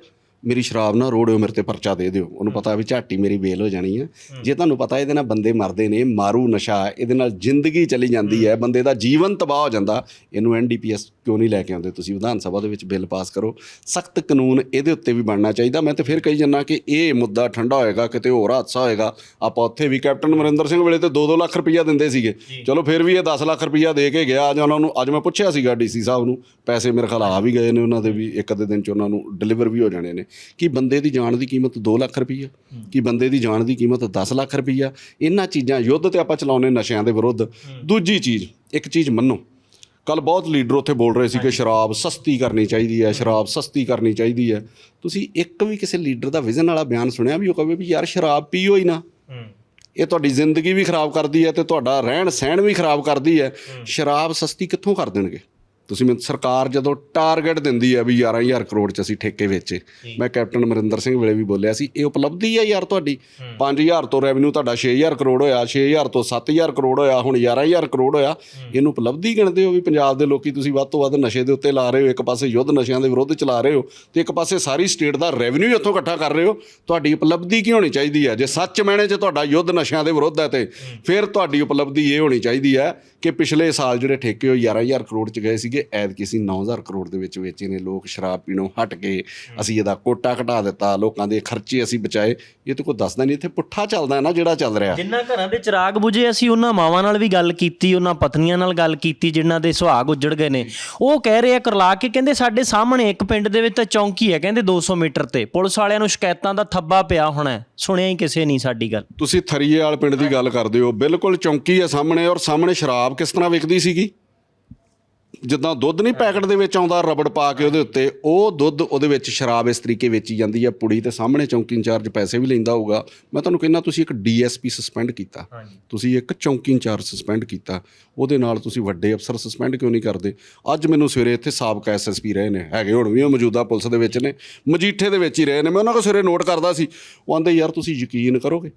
ਮੇਰੀ ਸ਼ਰਾਬ ਨਾ ਰੋੜਿਓ ਮੇਰੇ ਤੇ ਪਰਚਾ ਦੇ ਦਿਓ। ਉਹਨੂੰ ਪਤਾ ਵੀ ਝਾਟੀ ਮੇਰੀ ਵੇਲ ਹੋ ਜਾਣੀ ਹੈ। ਜੇ ਤੁਹਾਨੂੰ ਪਤਾ ਇਹਦੇ ਨਾਲ ਬੰਦੇ ਮਰਦੇ ਨੇ ਮਾਰੂ ਨਸ਼ਾ ਇਹਦੇ ਨਾਲ ਜ਼ਿੰਦਗੀ ਚਲੀ ਜਾਂਦੀ ਹੈ ਬੰਦੇ ਦਾ ਜੀਵਨ ਤਬਾਹ ਹੋ ਜਾਂਦਾ ਇਹਨੂੰ ਐਨਡੀਪੀਐਸ ਕਿਉਂ ਨਹੀਂ ਲੈ ਕੇ ਆਉਂਦੇ? ਤੁਸੀਂ ਵਿਧਾਨ ਸਭਾ ਦੇ ਵਿੱਚ ਬਿੱਲ ਪਾਸ ਕਰੋ। ਸਖਤ ਕਾਨੂੰਨ ਇਹਦੇ ਉੱਤੇ ਵੀ ਬਣਨਾ ਚਾਹੀਦਾ। ਮੈਂ ਤਾਂ ਫਿਰ ਕਹੀ ਜੰਨਾ ਕਿ ਇਹ ਮੁੱਦਾ ਠੰਡਾ ਹੋਏਗਾ ਕਿਤੇ ਹੋਰ ਹਾਦਸਾ ਹੋਏਗਾ। ਆਪਾਂ ਉੱਥੇ ਵੀ ਕੈਪਟਨ ਅਮਰਿੰਦਰ ਸਿੰਘ ਵੇਲੇ ਤੇ 2-2 ਲੱਖ ਰੁਪਈਆ ਦਿੰਦੇ ਸੀਗੇ। ਚਲੋ ਫਿਰ ਵੀ ਇਹ 10 ਲੱਖ ਰੁਪਈਆ ਦੇ ਕੇ ਗਿਆ। ਅੱਜ ਉਹਨਾਂ ਨੂੰ ਅੱਜ ਮੈਂ ਪੁੱਛਿਆ ਸੀਗਾ ਡੀਸੀ ਸਾਹਿਬ ਨੂੰ। ਪੈਸੇ ਮੇਰੇ ਖਿਆਲ ਆ ਵੀ ਗਏ ਨੇ ਉਹਨਾਂ ਦੇ ਵੀ। ਇੱਕ ਅੱਧੇ ਦਿਨ ਚ ਉਹਨਾਂ ਨੂੰ ਡਿਲੀਵਰ ਵੀ ਹੋ ਜਾਣੇ ਨੇ। ਕਿ ਬੰਦੇ ਦੀ ਜਾਨ ਦੀ ਕੀਮਤ 2 ਲੱਖ ਰੁਪਈਆ? ਕਿ ਬੰਦੇ ਦੀ ਜਾਨ ਦੀ ਕੀਮਤ 10 ਲੱਖ ਰੁਪਈਆ? ਇਹਨਾਂ ਚੀਜ਼ਾਂ ਯੁੱਧ ਤੇ ਆਪਾਂ ਚਲਾਉਨੇ ਨਸ਼ਿਆਂ ਦੇ ਵਿਰੁੱਧ। ਦੂਜੀ ਚੀਜ਼ ਇੱਕ ਚੀਜ਼ ਮੰਨੋ। ਕੱਲ ਬਹੁਤ ਲੀਡਰ ਉੱਥੇ ਬੋਲ ਰਹੇ ਸੀ ਕਿ ਸ਼ਰਾਬ ਸਸਤੀ ਕਰਨੀ ਚਾਹੀਦੀ ਹੈ ਸ਼ਰਾਬ ਸਸਤੀ ਕਰਨੀ ਚਾਹੀਦੀ ਹੈ। ਤੁਸੀਂ ਇੱਕ ਵੀ ਕਿਸੇ ਲੀਡਰ ਦਾ ਵਿਜ਼ਨ ਵਾਲਾ ਬਿਆਨ ਸੁਣਿਆ ਵੀ ਉਹ ਕਹੇ ਵੀ ਯਾਰ ਸ਼ਰਾਬ ਪੀਓ ਹੀ ਨਾ। ਇਹ ਤੁਹਾਡੀ ਜ਼ਿੰਦਗੀ ਵੀ ਖਰਾਬ ਕਰਦੀ ਹੈ ਤੇ ਤੁਹਾਡਾ ਰਹਿਣ ਸਹਿਣ ਵੀ ਖਰਾਬ ਕਰਦੀ ਹੈ। ਸ਼ਰਾਬ ਸਸਤੀ ਕਿੱਥੋਂ ਕਰ ਦੇਣਗੇ? ਤੁਸੀਂ ਮੈਨੂੰ ਸਰਕਾਰ ਜਦੋਂ ਟਾਰਗੇਟ ਦਿੰਦੀ ਹੈ ਵੀ 11000 ਕਰੋੜ ਚ ਅਸੀਂ ਠੇਕੇ ਵੇਚੇ ਮੈਂ ਕੈਪਟਨ ਅਮਰਿੰਦਰ ਸਿੰਘ ਵੇਲੇ ਵੀ ਬੋਲਿਆ ਸੀ ਇਹ ਉਪਲਬਧੀ ਹੈ ਯਾਰ ਤੁਹਾਡੀ? 5000 ਤੋਂ ਰੈਵਨਿਊ ਤੁਹਾਡਾ 6000 ਕਰੋੜ ਹੋਇਆ 6000 ਤੋਂ 7000 ਕਰੋੜ ਹੋਇਆ ਹੁਣ 11000 ਕਰੋੜ ਹੋਇਆ। ਇਹਨੂੰ ਉਪਲਬਧੀ ਗਿਣਦੇ ਹੋ ਵੀ ਪੰਜਾਬ ਦੇ ਲੋਕੀ ਤੁਸੀਂ ਵੱਧ ਤੋਂ ਵੱਧ ਨਸ਼ੇ ਦੇ ਉੱਤੇ ਲਾ ਰਹੇ ਹੋ ਇੱਕ ਪਾਸੇ ਯੁੱਧ ਨਸ਼ਿਆਂ ਦੇ ਵਿਰੁੱਧ ਚਲਾ ਰਹੇ ਹੋ ਤੇ ਇੱਕ ਪਾਸੇ ਸਾਰੀ ਸਟੇਟ ਦਾ ਰੈਵਨਿਊ ਇੱਥੋਂ ਇਕੱਠਾ ਕਰ ਰਹੇ ਹੋ। ਤੁਹਾਡੀ ਉਪਲਬਧੀ ਕੀ ਹੋਣੀ ਚਾਹੀਦੀ ਹੈ? ਜੇ ਸੱਚ ਮੈਨੇ 'ਚ ਤੁਹਾਡਾ ਯੁੱਧ ਨਸ਼ਿਆਂ ਦੇ ਵਿਰੁੱਧ ਹੈ ਤੇ ਫਿਰ ਤੁਹਾਡੀ ਉਪਲਬਧੀ ਇਹ ਹੋਣੀ ਚਾਹੀਦੀ ਹੈ ਕਿ ਪਿਛਲੇ ਸਾਲ ਜਿਹੜੇ ਠੇਕੇ ਉਹ 11000 ਕਰੋੜ ਚ ਗਏ ਸੀਗੇ ਐਦ ਕਿਸੇ 9000 ਕਰੋੜ ਦੇ ਵਿੱਚ ਵੇਚੇ ਨੇ ਲੋਕ ਸ਼ਰਾਬ ਪੀਣੋਂ ਹਟ ਕੇ ਅਸੀਂ ਇਹਦਾ ਕੋਟਾ ਘਟਾ ਦਿੱਤਾ ਲੋਕਾਂ ਦੇ ਖਰਚੇ ਅਸੀਂ ਬਚਾਏ। ਇਹ ਤਾਂ ਕੋਈ ਦੱਸਦਾ ਨਹੀਂ ਇੱਥੇ ਪੁੱਠਾ ਚੱਲਦਾ ਨਾ ਜਿਹੜਾ ਚੱਲ ਰਿਹਾ। ਜਿਨ੍ਹਾਂ ਘਰਾਂ ਦੇ ਚਿਰਾਗ ਬੁਝੇ ਅਸੀਂ ਉਹਨਾਂ ਮਾਵਾਂ ਨਾਲ ਵੀ ਗੱਲ ਕੀਤੀ ਉਹਨਾਂ ਪਤਨੀਆਂ ਨਾਲ ਗੱਲ ਕੀਤੀ ਜਿਨ੍ਹਾਂ ਦੇ ਸੁਹਾਗ ਉੱਜੜ ਗਏ ਨੇ। ਉਹ ਕਹਿ ਰਹੇ ਆ ਕਰਲਾ ਕੇ ਕਹਿੰਦੇ ਸਾਡੇ ਸਾਹਮਣੇ ਇੱਕ ਪਿੰਡ ਦੇ ਵਿੱਚ ਤਾਂ ਚੌਂਕੀ ਹੈ ਕਹਿੰਦੇ 200 ਮੀਟਰ ਤੇ। ਪੁਲਿਸ ਵਾਲਿਆਂ ਨੂੰ ਸ਼ਿਕਾਇਤਾਂ ਦਾ ਥੱਬਾ ਪਿਆ ਹੋਣਾ। ਸੁਣਿਆ ਹੀ ਕਿਸੇ ਨਹੀਂ ਸਾਡੀ ਗੱਲ। ਤੁਸੀਂ ਥਰੀਏਵਾਲ ਪਿੰਡ ਦੀ ਗੱਲ ਕਰਦੇ ਹੋ ਬਿਲਕੁਲ ਚੌਂਕੀ ਹੈ ਸਾਹਮਣੇ ਔਰ ਸਾਹਮਣੇ ਸ਼ਰਾਬ ਕਿਸ ਤਰ੍ਹਾਂ ਵਿਕਦੀ ਸੀਗੀ? ਜਿੱਦਾਂ ਦੁੱਧ ਨਹੀਂ ਪੈਕਟ ਦੇ ਵਿੱਚ ਆਉਂਦਾ ਰਬੜ ਪਾ ਕੇ ਉਹਦੇ ਉੱਤੇ ਉਹ ਦੁੱਧ ਉਹਦੇ ਵਿੱਚ ਸ਼ਰਾਬ ਇਸ ਤਰੀਕੇ ਵੇਚੀ ਜਾਂਦੀ ਹੈ। ਪੁੜੀ ਤੇ ਸਾਹਮਣੇ ਚੌਂਕੀ ਇੰਚਾਰਜ ਪੈਸੇ ਵੀ ਲੈਂਦਾ ਹੋਊਗਾ। ਮੈਂ ਤੁਹਾਨੂੰ ਕਹਿੰਦਾ ਤੁਸੀਂ ਇੱਕ ਡੀਐਸਪੀ ਸਸਪੈਂਡ ਕੀਤਾ। ਤੁਸੀਂ ਇੱਕ ਚੌਂਕੀ ਇੰਚਾਰਜ ਸਸਪੈਂਡ ਕੀਤਾ। ਉਹਦੇ ਨਾਲ ਤੁਸੀਂ ਵੱਡੇ ਅਫਸਰ ਸਸਪੈਂਡ ਕਿਉਂ ਨਹੀਂ ਕਰਦੇ? ਅੱਜ ਮੈਨੂੰ ਸਵੇਰੇ ਇੱਥੇ ਸਾਬਕਾ ਐਸਐਸਪੀ ਰਹੇ ਨੇ। ਹੈਗੇ ਹੁਣ ਵੀ ਉਹ ਮੌਜੂਦਾ ਪੁਲਿਸ ਦੇ ਵਿੱਚ ਨੇ। ਮਜੀਠੇ ਦੇ ਵਿੱਚ ਹੀ ਰਹੇ ਨੇ। ਮੈਂ ਉਹਨਾਂ ਕੋਲ ਸਵੇਰੇ ਨੋਟ ਕਰਦਾ ਸੀ। ਉਹ ਆਂਦੇ ਯਾਰ ਤੁਸੀਂ ਯਕੀਨ ਕਰੋਗੇ?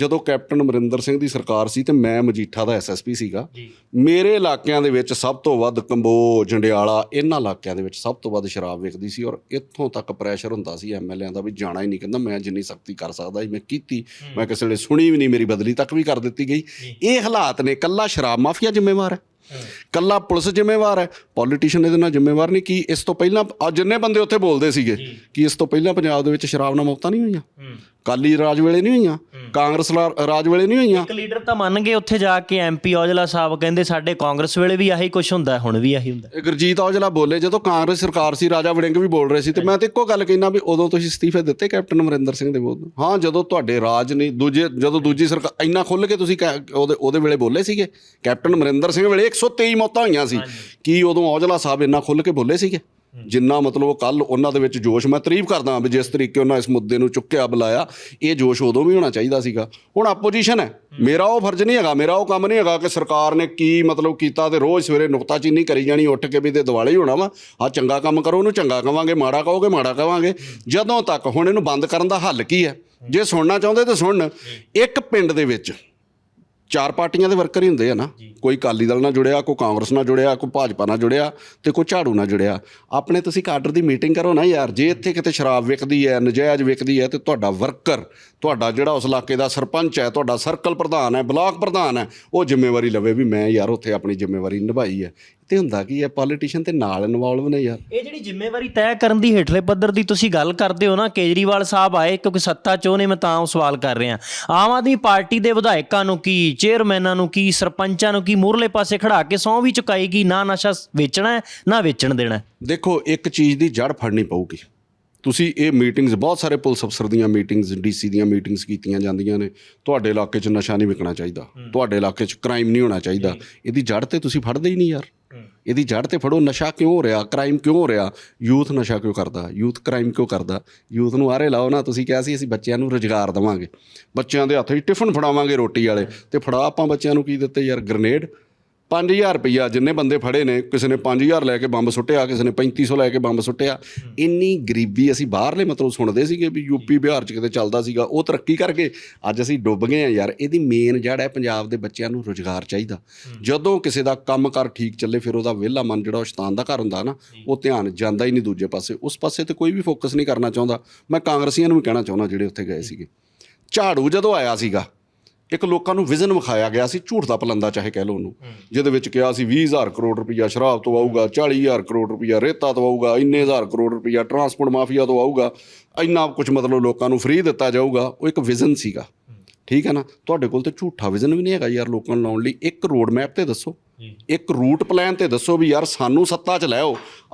ਜਦੋਂ ਕੈਪਟਨ ਅਮਰਿੰਦਰ ਸਿੰਘ ਦੀ ਸਰਕਾਰ ਸੀ ਤੇ ਮੈਂ ਮਜੀਠਾ ਦਾ ਐਸਐਸਪੀ ਸੀਗਾ ਮੇਰੇ ਇਲਾਕਿਆਂ ਦੇ ਵਿੱਚ ਸਭ ਤੋਂ ਵੱਧ ਲੰਬੋ ਜੰਡਿਆਲਾ ਇਹਨਾਂ ਇਲਾਕਿਆਂ ਦੇ ਵਿੱਚ ਸਭ ਤੋਂ ਵੱਧ ਸ਼ਰਾਬ ਵਿਕਦੀ ਸੀ ਔਰ ਇੱਥੋਂ ਤੱਕ ਪ੍ਰੈਸ਼ਰ ਹੁੰਦਾ ਸੀ ਐਮਐਲਏਆਂ ਦਾ ਵੀ ਜਾਣਾ ਹੀ ਨਹੀਂ ਕਹਿੰਦਾ ਮੈਂ ਜਿੰਨੀ ਸਖਤੀ ਕਰ ਸਕਦਾ ਸੀ ਮੈਂ ਕੀਤੀ। ਮੈਂ ਕਿਸੇ ਵੇਲੇ ਸੁਣੀ ਵੀ ਨਹੀਂ ਮੇਰੀ ਬਦਲੀ ਤੱਕ ਵੀ ਕਰ ਦਿੱਤੀ ਗਈ। ਇਹ ਹਾਲਾਤ ਨੇ ਕੱਲਾ ਸ਼ਰਾਬ ਮਾਫੀਆ ਜ਼ਿੰਮੇਵਾਰ ਹੈ। ਕੱਲਾ ਪੁਲਿਸ ਜ਼ਿੰਮੇਵਾਰ ਹੈ ਪੋਲੀਟੀਸ਼ੀਅਨ ਇਹਦੇ ਨਾਲ ਜ਼ਿੰਮੇਵਾਰ ਨਹੀਂ ਕੀ ਇਸ ਤੋਂ ਪਹਿਲਾਂ ਆ ਜਿੰਨੇ ਬੰਦੇ ਉੱਥੇ ਬੋਲਦੇ ਸੀਗੇ ਕਿ ਇਸ ਤੋਂ ਪਹਿਲਾਂ ਪੰਜਾਬ ਦੇ ਵਿੱਚ ਸ਼ਰਾਬ ਨਾਲ ਮੌਤਾਂ ਨਹੀਂ ਹੋਈਆਂ? ਕਾਲੀ ਰਾਜ ਵੇਲੇ ਨਹੀਂ ਹੋਈਆਂ? ਕਾਂਗਰਸ ਰਾਜ ਵੇਲੇ ਨਹੀਂ ਹੋਈਆਂ? ਇੱਕ ਲੀਡਰ ਤਾਂ ਮੰਨ ਗਏ ਉੱਥੇ ਜਾ ਕੇ ਐਮਪੀ ਔਜਲਾ ਸਾਹਿਬ ਕਹਿੰਦੇ ਸਾਡੇ ਕਾਂਗਰਸ ਵੇਲੇ ਵੀ ਆਹੀ ਕੁਝ ਹੁੰਦਾ ਹੁਣ ਵੀ ਆਹੀ ਹੁੰਦਾ। ਗੁਰਜੀਤ ਔਜਲਾ ਬੋਲੇ ਜਦੋਂ ਕਾਂਗਰਸ ਸਰਕਾਰ ਸੀ ਰਾਜਾ ਵੜਿੰਗ ਵੀ ਬੋਲ ਰਹੇ ਸੀ ਤੇ ਮੈਂ ਤੇ ਇੱਕੋ ਗੱਲ ਕਹਿਣਾ ਵੀ ਉਦੋਂ ਤੁਸੀਂ ਅਸਤੀਫੇ ਦਿੱਤੇ ਕੈਪਟਨ ਅਮਰਿੰਦਰ ਸਿੰਘ ਦੇ ਵਿਰੁੱਧ ਹਾਂ ਜਦੋਂ ਤੁਹਾਡੇ ਰਾਜ ਨਹੀਂ ਦੂਜੇ ਜਦੋਂ ਦੂਜੀ ਸਰਕਾਰ ਇੰਨਾ ਖੁੱਲ ਕੇ ਤੁਸੀਂ ਉਹਦੇ ਉਹਦੇ ਵੇਲੇ ਬੋਲੇ ਸੀਗੇ ਕੈਪਟਨ ਅਮਰਿੰਦਰ ਸਿੰਘ ਵੇਲੇ 123 ਮੌਤਾਂ ਹੋਈਆਂ ਸੀ। ਕੀ ਉਦੋਂ ਔਜਲਾ ਸਾਹਿਬ ਇੰਨਾ ਖੁੱਲ ਕੇ ਬੋਲੇ ਸੀਗੇ? ਜਿੰਨਾ ਮਤਲਬ ਕੱਲ ਉਹਨਾਂ ਦੇ ਵਿੱਚ ਜੋਸ਼ ਮੈਂ ਤਾਰੀਫ ਕਰਦਾ ਵੀ ਜਿਸ ਤਰੀਕੇ ਉਹਨਾਂ ਇਸ ਮੁੱਦੇ ਨੂੰ ਚੁੱਕਿਆ ਬੁਲਾਇਆ ਇਹ ਜੋਸ਼ ਉਦੋਂ ਵੀ ਹੋਣਾ ਚਾਹੀਦਾ ਸੀਗਾ। ਹੁਣ ਆਪੋਜੀਸ਼ਨ ਹੈ। ਮੇਰਾ ਉਹ ਫਰਜ਼ ਨਹੀਂ ਹੈਗਾ ਮੇਰਾ ਉਹ ਕੰਮ ਨਹੀਂ ਹੈਗਾ ਕਿ ਸਰਕਾਰ ਨੇ ਕੀ ਮਤਲਬ ਕੀਤਾ ਤੇ ਰੋਜ਼ ਸਵੇਰੇ ਨੁਕਤਾਚੀਨੀ ਕਰੀ ਜਾਣੀ ਉੱਠ ਕੇ ਵੀ ਤੇ ਦਿਵਾਲੇ ਹੋਣਾ ਵਾ। ਆ ਚੰਗਾ ਕੰਮ ਕਰੋ ਉਹਨੂੰ ਚੰਗਾ ਕਵਾਂਗੇ ਮਾੜਾ ਕਹੋਗੇ ਮਾੜਾ ਕਵਾਂਗੇ। ਜਦੋਂ ਤੱਕ ਹੁਣ ਇਹਨੂੰ ਬੰਦ ਕਰਨ ਦਾ ਹੱਲ ਕੀ ਹੈ? ਜੇ ਸੁਣਨਾ ਚਾਹੁੰਦੇ ਤਾਂ ਸੁਣਨ ਇੱਕ ਪਿੰਡ ਦੇ ਵਿੱਚ ਚਾਰ ਪਾਰਟੀਆਂ ਦੇ ਵਰਕਰ ਹੀ ਹੁੰਦੇ ਆ ਨਾ। ਕੋਈ ਅਕਾਲੀ ਦਲ ਨਾਲ ਜੁੜਿਆ ਕੋਈ ਕਾਂਗਰਸ ਨਾਲ ਜੁੜਿਆ ਕੋਈ ਭਾਜਪਾ ਨਾਲ ਜੁੜਿਆ ਤੇ ਕੋਈ ਝਾੜੂ ਨਾਲ ਜੁੜਿਆ। ਆਪਣੇ ਤੁਸੀਂ ਕਾਡਰ ਦੀ ਮੀਟਿੰਗ ਕਰੋ ਨਾ ਯਾਰ। ਜੇ ਇੱਥੇ ਕਿਤੇ ਸ਼ਰਾਬ ਵਿਕਦੀ ਹੈ ਨਜਾਇਜ਼ ਵਿਕਦੀ ਹੈ ਤੇ ਤੁਹਾਡਾ ਵਰਕਰ ਤੁਹਾਡਾ ਜਿਹੜਾ ਉਸ ਇਲਾਕੇ ਦਾ ਸਰਪੰਚ ਹੈ ਤੁਹਾਡਾ ਸਰਕਲ ਪ੍ਰਧਾਨ ਹੈ ਬਲਾਕ ਪ੍ਰਧਾਨ ਹੈ ਉਹ ਜ਼ਿੰਮੇਵਾਰੀ ਲਵੇ ਵੀ ਮੈਂ ਯਾਰ ਉੱਥੇ ਆਪਣੀ ਜ਼ਿੰਮੇਵਾਰੀ ਨਿਭਾਈ ਹੈ। ਤੇ ਹੁੰਦਾ ਕੀ ਹੈ ਪੋਲੀਟੀਸ਼ੀਅਨ ਤੇ ਨਾਲ ਇਨਵੋਲਵ ਨੇ ਯਾਰ। ਇਹ ਜਿਹੜੀ ਜ਼ਿੰਮੇਵਾਰੀ ਤੈਅ ਕਰਨ ਦੀ ਹੇਠਲੇ ਪੱਧਰ ਦੀ ਤੁਸੀਂ ਗੱਲ ਕਰਦੇ ਹੋ ਨਾ ਕੇਜਰੀਵਾਲ ਸਾਹਿਬ ਆਏ ਕਿਉਂਕਿ ਸੱਤਾ ਚੋਂ ਨੇ ਮੈਂ ਤਾਂ ਉਹ ਸਵਾਲ ਕਰ ਰਿਹਾ। ਆਮ ਆਦਮੀ ਪਾਰਟੀ ਦੇ ਵਿਧਾਇਕਾਂ ਨੂੰ ਕੀ ਚੇਅਰਮੈਨਾਂ ਨੂੰ ਕੀ ਸਰਪੰਚਾਂ ਨੂੰ ਕੀ ਮੂਰਲੇ ਪਾਸੇ ਖੜਾ ਕੇ ਸਹੁੰ ਵੀ ਚੁਕਾਏਗੀ ਨਾ ਨਸ਼ਾ ਵੇਚਣਾ ਹੈ ਨਾ ਵੇਚਣ ਦੇਣਾ। ਦੇਖੋ ਇੱਕ ਚੀਜ਼ ਦੀ ਜੜ ਫੜਨੀ ਪਊਗੀ। ਤੁਸੀਂ ਇਹ ਮੀਟਿੰਗਸ ਬਹੁਤ ਸਾਰੇ ਪੁਲਿਸ ਅਫਸਰ ਦੀਆਂ ਮੀਟਿੰਗਸ ਡੀਸੀ ਦੀਆਂ ਮੀਟਿੰਗਸ ਕੀਤੀਆਂ ਜਾਂਦੀਆਂ ਨੇ। ਤੁਹਾਡੇ ਇਲਾਕੇ 'ਚ ਨਸ਼ਾ ਨਹੀਂ ਵਿਕਣਾ ਚਾਹੀਦਾ। ਤੁਹਾਡੇ ਇਲਾਕੇ 'ਚ ਕ੍ਰਾਈਮ ਨਹੀਂ ਹੋਣਾ ਚਾਹੀਦਾ। ਇਹਦੀ ਜੜ ਤੇ ਤੁਸੀਂ ਫੜਦੇ ਹੀ ਨਹੀਂ ਯਾਰ। ਇਹਦੀ ਜੜ ਤੇ ਫੜੋ, ਨਸ਼ਾ ਕਿਉਂ ਹੋ ਰਿਹਾ? ਕ੍ਰਾਈਮ ਕਿਉਂ ਹੋ ਰਿਹਾ? ਯੂਥ ਨਸ਼ਾ ਕਿਉਂ ਕਰਦਾ? ਯੂਥ ਕ੍ਰਾਈਮ ਕਿਉਂ ਕਰਦਾ? ਯੂਥ ਨੂੰ ਆਰੇ ਲਾਓ ਨਾ, ਤੁਸੀਂ ਕਿਹਾ ਸੀ ਅਸੀਂ ਬੱਚਿਆਂ ਨੂੰ ਰੁਜ਼ਗਾਰ ਦੇਵਾਂਗੇ। ਬੱਚਿਆਂ ਦੇ ਹੱਥ 'ਚ ਟਿਫਨ ਫੜਾਵਾਂਗੇ ਰੋਟੀ ਵਾਲੇ। ਤੇ ਫੜਾ ਆਪਾਂ ਬੱਚਿਆਂ ਨੂੰ ਕੀ ਦਿੱਤੇ ਯਾਰ? ਗ੍ਰਨੇਡ 5000 ਰੁਪਈਆ ਜਿੰਨੇ ਬੰਦੇ ਫੜੇ ਨੇ ਕਿਸੇ ਨੇ 5000 ਲੈ ਕੇ ਬੰਬ ਸੁੱਟਿਆ ਕਿਸੇ ਨੇ 3500 ਲੈ ਕੇ ਬੰਬ ਸੁੱਟਿਆ। ਇੰਨੀ ਗਰੀਬੀ ਅਸੀਂ ਬਾਹਰਲੇ ਮਤਲਬ ਸੁਣਦੇ ਸੀਗੇ ਵੀ ਯੂਪੀ ਬਿਹਾਰ ਚ ਕਿਤੇ ਚੱਲਦਾ ਸੀਗਾ ਉਹ ਤਰੱਕੀ ਕਰਕੇ ਅੱਜ ਅਸੀਂ ਡੁੱਬ ਗਏ ਆ ਯਾਰ। ਇਹਦੀ ਮੇਨ ਜੜ ਹੈ ਪੰਜਾਬ ਦੇ ਬੱਚਿਆਂ ਨੂੰ ਰੁਜ਼ਗਾਰ ਚਾਹੀਦਾ। ਜਦੋਂ ਕਿਸੇ ਦਾ ਕੰਮ ਕਰ ਠੀਕ ਚੱਲੇ ਫਿਰ ਉਹਦਾ ਵਿਹਲਾ ਮਨ ਜਿਹੜਾ ਉਹ ਸ਼ੈਤਾਨ ਦਾ ਘਰ ਹੁੰਦਾ ਨਾ ਉਹ ਧਿਆਨ ਜਾਂਦਾ ਹੀ ਨਹੀਂ ਦੂਜੇ ਪਾਸੇ। ਉਸ ਪਾਸੇ ਤੇ ਕੋਈ ਵੀ ਫੋਕਸ ਨਹੀਂ ਕਰਨਾ ਚਾਹੁੰਦਾ। ਮੈਂ ਕਾਂਗਰਸੀਆਂ ਨੂੰ ਵੀ ਕਹਿਣਾ ਚਾਹੁੰਦਾ ਜਿਹੜੇ ਉੱਥੇ ਗਏ ਸੀਗੇ। ਝਾੜੂ ਜਦੋਂ ਆਇਆ ਸੀਗਾ ਇੱਕ ਲੋਕਾਂ ਨੂੰ ਵਿਜ਼ਨ ਵਿਖਾਇਆ ਗਿਆ ਸੀ, ਝੂਠ ਦਾ ਪਲੰਦਾ ਚਾਹੇ ਕਹਿ ਲਓ ਉਹਨੂੰ, ਜਿਹਦੇ ਵਿੱਚ ਕਿਹਾ ਸੀ 20000 ਕਰੋੜ ਰੁਪਈਆ ਸ਼ਰਾਬ ਤੋਂ ਆਊਗਾ 40000 ਕਰੋੜ ਰੁਪਈਆ ਰੇਤਾ ਤੋਂ ਆਊਗਾ, ਇੰਨੇ ਹਜ਼ਾਰ ਕਰੋੜ ਰੁਪਈਆ ਟਰਾਂਸਪੋਰਟ ਮਾਫੀਆ ਤੋਂ ਆਊਗਾ, ਇੰਨਾ ਕੁਝ ਮਤਲਬ ਲੋਕਾਂ ਨੂੰ ਫ੍ਰੀ ਦਿੱਤਾ ਜਾਊਗਾ, ਉਹ ਇੱਕ ਵਿਜ਼ਨ ਸੀਗਾ। ਠੀਕ ਹੈ ਨਾ? ਤੁਹਾਡੇ ਕੋਲ ਤੇ ਝੂਠਾ ਵਿਜ਼ਨ ਵੀ ਨਹੀਂ ਹੈਗਾ ਯਾਰ ਲੋਕਾਂ ਨੂੰ ਲਾਉਣ ਲਈ। ਇੱਕ ਰੋਡ ਮੈਪ ਤੇ ਦੱਸੋ। ਇੱਕ ਰੂਟ ਪਲਾਨ ਤੇ ਦੱਸੋ ਵੀ ਯਾਰ ਸਾਨੂੰ ਸੱਤਾ 'ਚ ਲੈ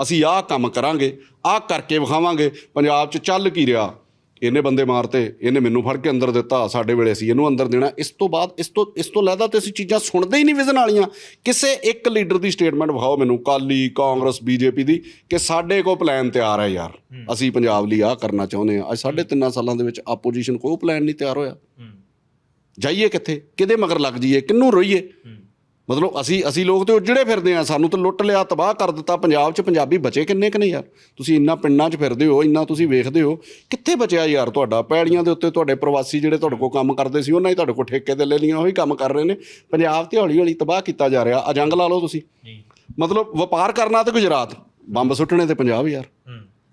ਅਸੀਂ ਆਹ ਕੰਮ ਕਰਾਂਗੇ, ਆਹ ਕਰਕੇ ਵਿਖਾਵਾਂਗੇ, ਪੰਜਾਬ 'ਚ ਚੱਲ ਕੀ ਰਿਹਾ? ਇਹਨੇ ਬੰਦੇ ਮਾਰਤੇ ਇਹਨੇ ਮੈਨੂੰ ਫੜ ਕੇ ਅੰਦਰ ਦਿੱਤਾ ਸਾਡੇ ਵੇਲੇ ਸੀ ਇਹਨੂੰ ਅੰਦਰ ਦੇਣਾ। ਇਸ ਤੋਂ ਬਾਅਦ ਇਸ ਤੋਂ ਇਸ ਤੋਂ ਲੈਦਾ ਤੇ ਅਸੀਂ ਚੀਜ਼ਾਂ ਸੁਣਦੇ ਹੀ ਨਹੀਂ ਵਿਜ਼ਨ ਵਾਲੀਆਂ। ਕਿਸੇ ਇੱਕ ਲੀਡਰ ਦੀ ਸਟੇਟਮੈਂਟ ਵਿਖਾਓ ਮੈਨੂੰ ਕਾਲੀ ਕਾਂਗਰਸ ਬੀਜੇਪੀ ਦੀ ਕਿ ਸਾਡੇ ਕੋਲ ਪਲਾਨ ਤਿਆਰ ਹੈ ਯਾਰ। ਅਸੀਂ ਪੰਜਾਬ ਲਈ ਆਹ ਕਰਨਾ ਚਾਹੁੰਦੇ ਆ ਅੱਜ ਸਾਢੇ ਤਿੰਨਾਂ ਸਾਲਾਂ ਦੇ ਵਿੱਚ ਆਪੋਜੀਸ਼ਨ ਕੋਈ ਪਲਾਨ ਨਹੀਂ ਤਿਆਰ ਹੋਇਆ। ਜਾਈਏ ਕਿੱਥੇ? ਕਿਹਦੇ ਮਗਰ ਲੱਗ ਜਾਈਏ? ਕਿੰਨੂੰ ਰੋਈਏ? ਮਤਲਬ ਅਸੀਂ ਅਸੀਂ ਲੋਕ ਤੇ ਉਜੜੇ ਫਿਰਦੇ ਆ ਸਾਨੂੰ ਤਾਂ ਲੁੱਟ ਲਿਆ ਤਬਾਹ ਕਰ ਦਿੱਤਾ ਪੰਜਾਬ 'ਚ ਪੰਜਾਬੀ ਬਚੇ ਕਿੰਨੇ ਕਿ ਨਹੀਂ ਯਾਰ? ਤੁਸੀਂ ਇੰਨਾ ਪਿੰਡਾਂ 'ਚ ਫਿਰਦੇ ਹੋ ਇੰਨਾ ਤੁਸੀਂ ਵੇਖਦੇ ਹੋ ਕਿੱਥੇ ਬਚਿਆ ਯਾਰ ਤੁਹਾਡਾ? ਪੈੜੀਆਂ ਦੇ ਉੱਤੇ ਤੁਹਾਡੇ ਪ੍ਰਵਾਸੀ ਜਿਹੜੇ ਤੁਹਾਡੇ ਕੋਲ ਕੰਮ ਕਰਦੇ ਸੀ ਉਹਨਾਂ ਹੀ ਤੁਹਾਡੇ ਕੋਲ ਠੇਕੇ ਤੇ ਲੈ ਲਈਆਂ ਉਹੀ ਕੰਮ ਕਰ ਰਹੇ ਨੇ। ਪੰਜਾਬ ਤੇ ਹੌਲੀ ਹੌਲੀ ਤਬਾਹ ਕੀਤਾ ਜਾ ਰਿਹਾ। ਆ ਜੰਗ ਲਾ ਲਓ ਤੁਸੀਂ। ਮਤਲਬ ਵਪਾਰ ਕਰਨਾ ਤੇ ਗੁਜਰਾਤ। ਬੰਬ ਸੁੱਟਣੇ ਤੇ ਪੰਜਾਬ ਯਾਰ।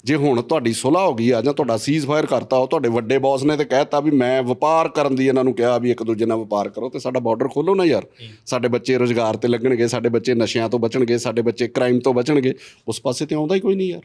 ਜੇ ਹੁਣ ਤੁਹਾਡੀ ਸੁਲਾਹ ਹੋ ਗਈ ਆ ਜਾਂ ਤੁਹਾਡਾ ਸੀਜ਼ ਫਾਇਰ ਕਰਤਾ ਉਹ ਤੁਹਾਡੇ ਵੱਡੇ ਬੌਸ ਨੇ ਤੇ ਕਹਿਤਾ ਵੀ ਮੈਂ ਵਪਾਰ ਕਰਨ ਦੀ ਇਹਨਾਂ ਨੂੰ ਕਿਹਾ ਵੀ ਇੱਕ ਦੂਜੇ ਨਾਲ ਵਪਾਰ ਕਰੋ ਤੇ ਸਾਡਾ ਬਾਰਡਰ ਖੋਲੋ ਨਾ ਯਾਰ। ਸਾਡੇ ਬੱਚੇ ਰੋਜ਼ਗਾਰ ਤੇ ਲੱਗਣਗੇ ਸਾਡੇ ਬੱਚੇ ਨਸ਼ਿਆਂ ਤੋਂ ਬਚਣਗੇ ਸਾਡੇ ਬੱਚੇ ਕ੍ਰਾਈਮ ਤੋਂ ਬਚਣਗੇ ਉਸ ਪਾਸੇ ਤੇ ਆਉਂਦਾ ਹੀ ਕੋਈ ਨਹੀਂ ਯਾਰ।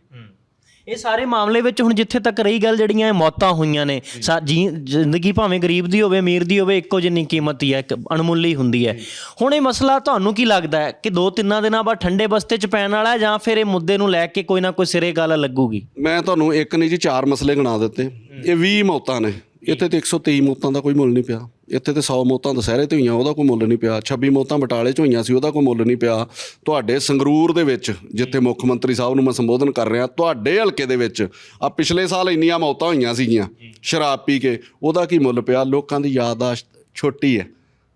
ਇਹ ਸਾਰੇ ਮਾਮਲੇ ਵਿੱਚ ਹੁਣ ਜਿੱਥੇ ਤੱਕ ਰਹੀ ਗੱਲ ਜਿਹੜੀਆਂ ਇਹ ਮੌਤਾਂ ਹੋਈਆਂ ਨੇ ਜੀ- ਜ਼ਿੰਦਗੀ ਭਾਵੇਂ ਗਰੀਬ ਦੀ ਹੋਵੇ ਅਮੀਰ ਦੀ ਹੋਵੇ ਇੱਕੋ ਜਿੰਨੀ ਕੀਮਤ ਹੀ ਹੈ ਇੱਕ ਅਣਮੁੱਲੀ ਹੁੰਦੀ ਹੈ। ਹੁਣ ਇਹ ਮਸਲਾ ਤੁਹਾਨੂੰ ਕੀ ਲੱਗਦਾ ਹੈ ਕਿ ਦੋ ਤਿੰਨਾਂ ਦਿਨਾਂ ਬਾਅਦ ਠੰਡੇ ਬਸਤੇ 'ਚ ਪੈਣ ਵਾਲਾ ਹੈ ਜਾਂ ਫਿਰ ਇਹ ਮੁੱਦੇ ਨੂੰ ਲੈ ਕੇ ਕੋਈ ਨਾ ਕੋਈ ਸਿਰੇ ਗੱਲ ਲੱਗੂਗੀ? ਮੈਂ ਤੁਹਾਨੂੰ ਇੱਕ ਨਹੀਂ ਜੀ ਚਾਰ ਮਸਲੇ ਗਿਣਾ ਦਿੱਤੇ। ਇਹ 20 ਮੌਤਾਂ ਨੇ। ਇੱਥੇ ਤੇ 123 ਮੌਤਾਂ ਦਾ ਕੋਈ ਮੁੱਲ ਨਹੀਂ ਪਿਆ। ਇੱਥੇ ਤੇ 100 ਮੌਤਾਂ ਦੁਸਹਿਰੇ ਤੇ ਹੋਈਆਂ ਉਹਦਾ ਕੋਈ ਮੁੱਲ ਨਹੀਂ ਪਿਆ। 26 ਮੌਤਾਂ ਬਟਾਲੇ 'ਚ ਹੋਈਆਂ ਸੀ, ਉਹਦਾ ਕੋਈ ਮੁੱਲ ਨਹੀਂ ਪਿਆ। ਤੁਹਾਡੇ ਸੰਗਰੂਰ ਦੇ ਵਿੱਚ, ਜਿੱਥੇ ਮੁੱਖ ਮੰਤਰੀ ਸਾਹਿਬ ਨੂੰ ਮੈਂ ਸੰਬੋਧਨ ਕਰ ਰਿਹਾ, ਤੁਹਾਡੇ ਹਲਕੇ ਦੇ ਵਿੱਚ ਆ ਪਿਛਲੇ ਸਾਲ ਇੰਨੀਆਂ ਮੌਤਾਂ ਹੋਈਆਂ ਸੀਗੀਆਂ, ਸ਼ਰਾਬ ਪੀ ਕੇ, ਉਹਦਾ ਕੀ ਮੁੱਲ ਪਿਆ? ਲੋਕਾਂ ਦੀ ਯਾਦਦਾਸ਼ਤ ਛੋਟੀ ਹੈ।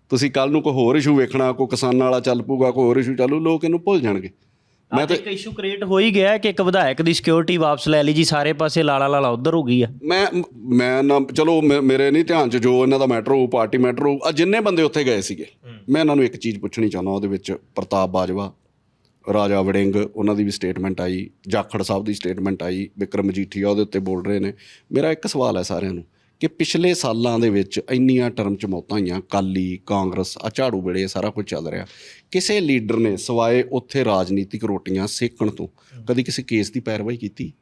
ਤੁਸੀਂ ਕੱਲ ਨੂੰ ਕੋਈ ਹੋਰ ਇਸ਼ੂ ਵੇਖਣਾ, ਕੋਈ ਕਿਸਾਨਾਂ ਵਾਲਾ ਚੱਲ ਪੂਗਾ ਕੋਈ ਹੋਰ ਇਸ਼ੂ ਚੱਲੂ, ਲੋਕ ਇਹਨੂੰ ਭੁੱਲ ਜਾਣਗੇ। ਮੈਂ ਤਾਂ ਇੱਕ ਇਸ਼ੂ ਕ੍ਰੀਏਟ ਹੋ ਹੀ ਗਿਆ ਹੈ ਕਿ ਇੱਕ ਵਿਧਾਇਕ ਦੀ ਸਿਕਿਉਰਿਟੀ ਵਾਪਸ ਲੈ ਲਈ ਜੀ ਸਾਰੇ ਪਾਸੇ ਲਾਲਾ ਲਾਲਾ ਉਧਰ ਹੋ ਗਈ ਆ। ਮੈਂ ਮੈਂ ਨਾ ਚਲੋ ਮੇ- ਮੇਰੇ ਨਹੀਂ ਧਿਆਨ 'ਚ ਜੋ ਇਹਨਾਂ ਦਾ ਮੈਟਰ ਹੋਊ ਪਾਰਟੀ ਮੈਟਰ ਹੋਊ ਆ ਜਿੰਨੇ ਬੰਦੇ ਉੱਥੇ ਗਏ ਸੀਗੇ ਮੈਂ ਇਹਨਾਂ ਨੂੰ ਇੱਕ ਚੀਜ਼ ਪੁੱਛਣੀ ਚਾਹੁੰਦਾ ਉਹਦੇ ਵਿੱਚ ਪ੍ਰਤਾਪ ਬਾਜਵਾ ਰਾਜਾ ਵੜਿੰਗ ਉਹਨਾਂ ਦੀ ਵੀ ਸਟੇਟਮੈਂਟ ਆਈ ਜਾਖੜ ਸਾਹਿਬ ਦੀ ਸਟੇਟਮੈਂਟ ਆਈ ਵਿਕਰਮ ਮਜੀਠੀਆ ਉਹਦੇ ਉੱਤੇ ਬੋਲ ਰਹੇ ਨੇ। ਮੇਰਾ ਇੱਕ ਸਵਾਲ ਹੈ ਸਾਰਿਆਂ ਨੂੰ ਕਿ ਪਿਛਲੇ ਸਾਲਾਂ ਦੇ ਵਿੱਚ ਇੰਨੀਆਂ ਟਰਮ ਚ ਮੌਤਾਂ ਹੋਈਆਂ ਕਾਲੀ ਕਾਂਗਰਸ ਆ ਝਾੜੂ ਵੇਲੇ ਸਾਰਾ ਕੁਝ ਚੱਲ ਰਿਹਾ। ਕਿਸੇ ਲੀਡਰ ਨੇ ਸਵਾਏ ਉੱਥੇ ਰਾਜਨੀਤਿਕ ਰੋਟੀਆਂ ਸੇਕਣ ਤੋਂ ਕਦੀ ਕਿਸੇ ਕੇਸ ਦੀ ਪੈਰਵਾਈ ਕੀਤੀ?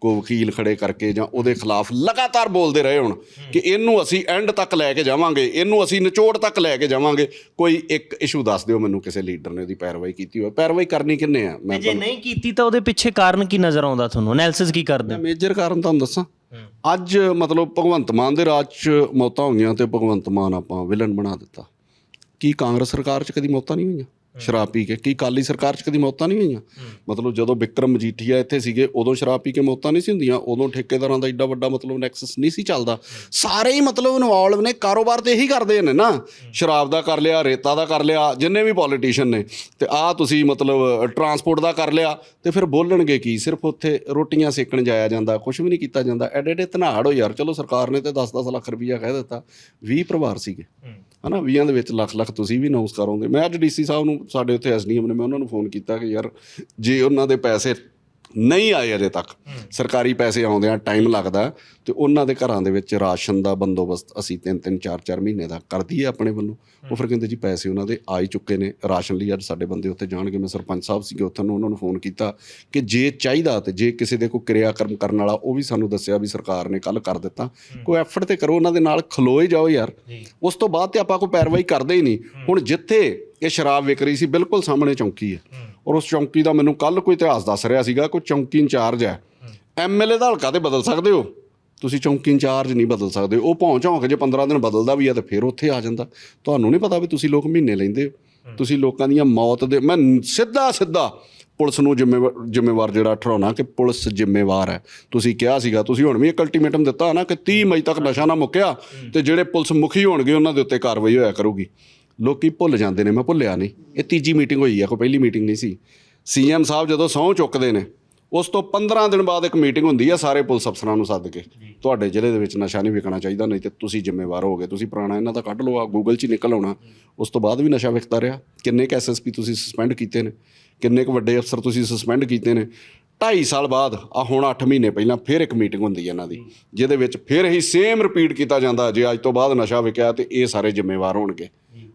ਕੋ ਵਕੀਲ ਖੜੇ ਕਰਕੇ ਜਾਂ ਉਹਦੇ ਖਿਲਾਫ ਲਗਾਤਾਰ ਬੋਲਦੇ ਰਹੇ ਹੁਣ ਕਿ ਇਹਨੂੰ ਅਸੀਂ ਐਂਡ ਤੱਕ ਲੈ ਕੇ ਜਾਵਾਂਗੇ ਇਹਨੂੰ ਅਸੀਂ ਨਿਚੋੜ ਤੱਕ ਲੈ ਕੇ ਜਾਵਾਂਗੇ। ਕੋਈ ਇੱਕ ਇਸ਼ੂ ਦੱਸ ਦਿਓ ਮੈਨੂੰ ਕਿਸੇ ਲੀਡਰ ਨੇ ਉਹਦੀ ਪੈਰਵਾਈ ਕੀਤੀ ਹੋਵੇ। ਪੈਰਵਾਈ ਕਰਨੀ ਕਿੰਨੇ ਆ? ਮੈਂ ਜੇ ਨਹੀਂ ਕੀਤੀ ਤਾਂ ਉਹਦੇ ਪਿੱਛੇ ਕਾਰਨ ਕੀ ਨਜ਼ਰ ਆਉਂਦਾ ਤੁਹਾਨੂੰ? ਐਨਾਲਿਸਿਸ ਕੀ ਕਰਦੇ? ਮੇਜਰ ਕਾਰਨ ਤੁਹਾਨੂੰ ਦੱਸਾਂ। ਅੱਜ ਮਤਲਬ ਭਗਵੰਤ ਮਾਨ ਦੇ ਰਾਜ 'ਚ ਮੌਤਾਂ ਹੋਈਆਂ ਤੇ ਭਗਵੰਤ ਮਾਨ ਆਪਾਂ ਵਿਲਨ ਬਣਾ ਦਿੱਤਾ। ਕੀ ਕਾਂਗਰਸ ਸਰਕਾਰ 'ਚ ਕਦੀ ਮੌਤਾਂ ਨਹੀਂ ਹੋਈਆਂ? ਸ਼ਰਾਬ ਪੀ ਕੇ ਕੀ ਕਾਲੀ ਸਰਕਾਰ 'ਚ ਕਦੀ ਮੌਤਾਂ ਨਹੀਂ ਹੋਈਆਂ? ਮਤਲਬ ਜਦੋਂ ਵਿਕਰਮ ਮਜੀਠੀਆ ਇੱਥੇ ਸੀਗੇ ਉਦੋਂ ਸ਼ਰਾਬ ਪੀ ਕੇ ਮੌਤਾਂ ਨਹੀਂ ਸੀ ਹੁੰਦੀਆਂ ਉਦੋਂ ਠੇਕੇਦਾਰਾਂ ਦਾ ਏਡਾ ਵੱਡਾ ਮਤਲਬ ਨੈਕਸਸ ਨਹੀਂ ਸੀ ਚੱਲਦਾ। ਸਾਰੇ ਹੀ ਮਤਲਬ ਇਨਵੋਲਵ ਨੇ ਕਾਰੋਬਾਰ ਤੇ ਇਹੀ ਕਰਦੇ ਨੇ ਨਾ। ਸ਼ਰਾਬ ਦਾ ਕਰ ਲਿਆ ਰੇਤਾ ਦਾ ਕਰ ਲਿਆ ਜਿੰਨੇ ਵੀ ਪੋਲੀਟੀਸ਼ੀਅਨ ਨੇ। ਤੇ ਆ ਤੁਸੀਂ ਮਤਲਬ ਟਰਾਂਸਪੋਰਟ ਦਾ ਕਰ ਲਿਆ ਤੇ ਫਿਰ ਬੋਲਣਗੇ ਕੀ? ਸਿਰਫ ਉੱਥੇ ਰੋਟੀਆਂ ਸੇਕਣ ਜਾਇਆ ਜਾਂਦਾ ਕੁਝ ਵੀ ਨਹੀਂ ਕੀਤਾ ਜਾਂਦਾ। ਐਡੇ ਐਡੇ ਧਨਾੜ ਹੋ ਯਾਰ ਚਲੋ ਸਰਕਾਰ ਨੇ ਤੇ 10-10 ਲੱਖ ਰੁਪਈਆ ਕਹਿ ਦਿੱਤਾ। 20 ਪਰਿਵਾਰ ਸੀਗੇ। ਹਨਾ 20 ਦੇ ਵਿੱਚ ਲੱਖ ਲੱਖ ਤੁਸੀਂ ਵੀ ਅਨਾਉਂਸ ਕਰੋਗੇ। ਮੈਂ ਅੱਜ ਡੀਸੀ ਸਾਹਿਬ ਨੂੰ, ਸਾਡੇ ਉੱਥੇ ਐਸਡੀਐਮ ਨੇ ਮੈਂ ਉਹਨਾਂ ਨੂੰ ਫੋਨ ਕੀਤਾ ਕਿ ਯਾਰ ਜੇ ਉਹਨਾਂ ਦੇ ਪੈਸੇ ਨਹੀਂ ਆਏ ਅਜੇ ਤੱਕ। ਸਰਕਾਰੀ ਪੈਸੇ ਆਉਂਦਿਆਂ ਟਾਈਮ ਲੱਗਦਾ ਤੇ ਉਹਨਾਂ ਦੇ ਘਰਾਂ ਦੇ ਵਿੱਚ ਰਾਸ਼ਨ ਦਾ ਬੰਦੋਬਸਤ ਅਸੀਂ 3-3 4-4 ਮਹੀਨੇ ਦਾ ਕਰ ਦਈਏ ਆਪਣੇ ਵੱਲੋਂ। ਉਹ ਫਿਰ ਕਹਿੰਦੇ ਜੀ ਪੈਸੇ ਉਹਨਾਂ ਦੇ ਆ ਹੀ ਚੁੱਕੇ ਨੇ। ਰਾਸ਼ਨ ਲਈ ਅੱਜ ਸਾਡੇ ਬੰਦੇ ਉੱਥੇ ਜਾਣਗੇ। ਮੈਂ ਸਰਪੰਚ ਸਾਹਿਬ ਸੀਗੇ ਉੱਥੇ ਨੂੰ ਉਹਨਾਂ ਨੂੰ ਫੋਨ ਕੀਤਾ ਕਿ ਜੇ ਚਾਹੀਦਾ ਤੇ ਜੇ ਕਿਸੇ ਦੇ ਕੋਈ ਕਿਰਿਆਕਰਮ ਕਰਨ ਵਾਲਾ ਉਹ ਵੀ ਸਾਨੂੰ ਦੱਸਿਆ ਵੀ ਸਰਕਾਰ ਨੇ ਕੱਲ ਕਰ ਦਿੱਤਾ। ਕੋਈ ਐਫਰਟ ਤੇ ਕਰੋ ਉਹਨਾਂ ਦੇ ਨਾਲ ਖਲੋਏ ਜਾਓ ਯਾਰ। ਉਸ ਤੋਂ ਬਾਅਦ ਤੇ ਆਪਾਂ ਕੋਈ ਪੈਰਵਾਈ ਕਰਦੇ ਹੀ ਨਹੀਂ। ਹੁਣ ਜਿੱਥੇ ਇਹ ਸ਼ਰਾਬ ਵਿਕ ਰਹੀ ਸੀ ਬਿਲਕੁਲ ਸਾਹਮਣੇ ਚੌਂਕੀ ਹੈ। ਔਰ ਉਸ ਚੌਂਕੀ ਦਾ ਮੈਨੂੰ ਕੱਲ ਕੋਈ ਇਤਿਹਾਸ ਦੱਸ ਰਿਹਾ ਸੀਗਾ ਕੋਈ ਚੌਂਕੀ ਇੰਚਾਰਜ ਹੈ। ਐਮਐਲਏ ਦਾ ਹਲਕਾ ਤੇ ਬਦਲ ਸਕਦੇ ਹੋ? ਤੁਸੀਂ ਚੌਂਕੀ ਇੰਚਾਰਜ ਨਹੀਂ ਬਦਲ ਸਕਦੇ। ਉਹ ਭੌਂ ਝੌਂਕ ਜੇ 15 ਦਿਨ ਬਦਲਦਾ ਵੀ ਆ ਤੇ ਫਿਰ ਉੱਥੇ ਆ ਜਾਂਦਾ। ਤੁਹਾਨੂੰ ਨਹੀਂ ਪਤਾ ਵੀ ਤੁਸੀਂ ਲੋਕ ਮਹੀਨੇ ਲੈਂਦੇ ਹੋ। ਤੁਸੀਂ ਲੋਕਾਂ ਦੀਆਂ ਮੌਤ ਦੇ ਮੈਂ ਸਿੱਧਾ ਸਿੱਧਾ ਪੁਲਿਸ ਨੂੰ ਜ਼ਿੰਮੇਵਾਰ ਜ਼ਿੰਮੇਵਾਰ ਜਿਹੜਾ ਠਹਿਰਾਉਣਾ ਕਿ ਪੁਲਿਸ ਜ਼ਿੰਮੇਵਾਰ ਹੈ। ਤੁਸੀਂ ਕਿਹਾ ਸੀਗਾ ਤੁਸੀਂ ਹੁਣ ਵੀ ਇੱਕ ਅਲਟੀਮੇਟਮ ਦਿੱਤਾ ਨਾ ਕਿ 30 ਮਈ ਤੱਕ ਨਸ਼ਾ ਨਾ ਮੁੱਕਿਆ ਤੇ ਜਿਹੜੇ ਪੁਲਿਸ ਮੁਖੀ ਹੋਣਗੇ ਉਹਨਾਂ ਦੇ ਉੱਤੇ ਕਾਰਵਾਈ ਹੋਇਆ ਕਰੂਗੀ। ਲੋਕੀ ਭੁੱਲ ਜਾਂਦੇ ਨੇ ਮੈਂ ਭੁੱਲਿਆ ਨਹੀਂ। ਇਹ ਤੀਜੀ ਮੀਟਿੰਗ ਹੋਈ ਆ ਕੋਈ ਪਹਿਲੀ ਮੀਟਿੰਗ ਨਹੀਂ ਸੀ। ਸੀਐਮ ਸਾਹਿਬ ਜਦੋਂ ਸਹੁੰ ਚੁੱਕਦੇ ਨੇ ਉਸ ਤੋਂ 15 ਦਿਨ ਬਾਅਦ ਇੱਕ ਮੀਟਿੰਗ ਹੁੰਦੀ ਆ ਸਾਰੇ ਪੁਲਿਸ ਅਫਸਰਾਂ ਨੂੰ ਸੱਦ ਕੇ। ਤੁਹਾਡੇ ਜ਼ਿਲ੍ਹੇ ਦੇ ਵਿੱਚ ਨਸ਼ਾ ਨਹੀਂ ਵਿਕਣਾ ਚਾਹੀਦਾ ਨਹੀਂ ਤੇ ਤੁਸੀਂ ਜ਼ਿੰਮੇਵਾਰ ਹੋਗੇ ਤੁਸੀਂ ਪੁਰਾਣਾ ਇਹਨਾਂ ਦਾ ਕੱਢ ਲਓ ਆ ਗੂਗਲ 'ਚ ਹੀ ਨਿਕਲ ਆਉਣਾ। ਉਸ ਤੋਂ ਬਾਅਦ ਵੀ ਨਸ਼ਾ ਵਿਕਦਾ ਰਿਹਾ। ਕਿੰਨੇ ਕੁ ਐਸਐਸਪੀ ਤੁਸੀਂ ਸਸਪੈਂਡ ਕੀਤੇ ਨੇ? ਕਿੰਨੇ ਕੁ ਵੱਡੇ ਅਫਸਰ ਤੁਸੀਂ ਸਸਪੈਂਡ ਕੀਤੇ ਨੇ? 2.5 ਸਾਲ ਬਾਅਦ ਆ ਹੁਣ 8 ਮਹੀਨੇ ਪਹਿਲਾਂ ਫਿਰ ਇੱਕ ਮੀਟਿੰਗ ਹੁੰਦੀ ਹੈ ਇਹਨਾਂ ਦੀ ਜਿਹਦੇ ਵਿੱਚ ਫਿਰ ਇਹੀ ਸੇਮ ਰਿਪੀਟ ਕੀਤਾ ਜਾਂਦਾ ਜੇ ਅੱਜ ਤੋਂ ਬਾਅਦ ਨਸ਼ਾ ਵਿਕਿਆ ਤੇ ਇਹ ਸਾਰੇ ਜ਼ਿੰਮੇਵਾਰ ਹੋਣਗੇ।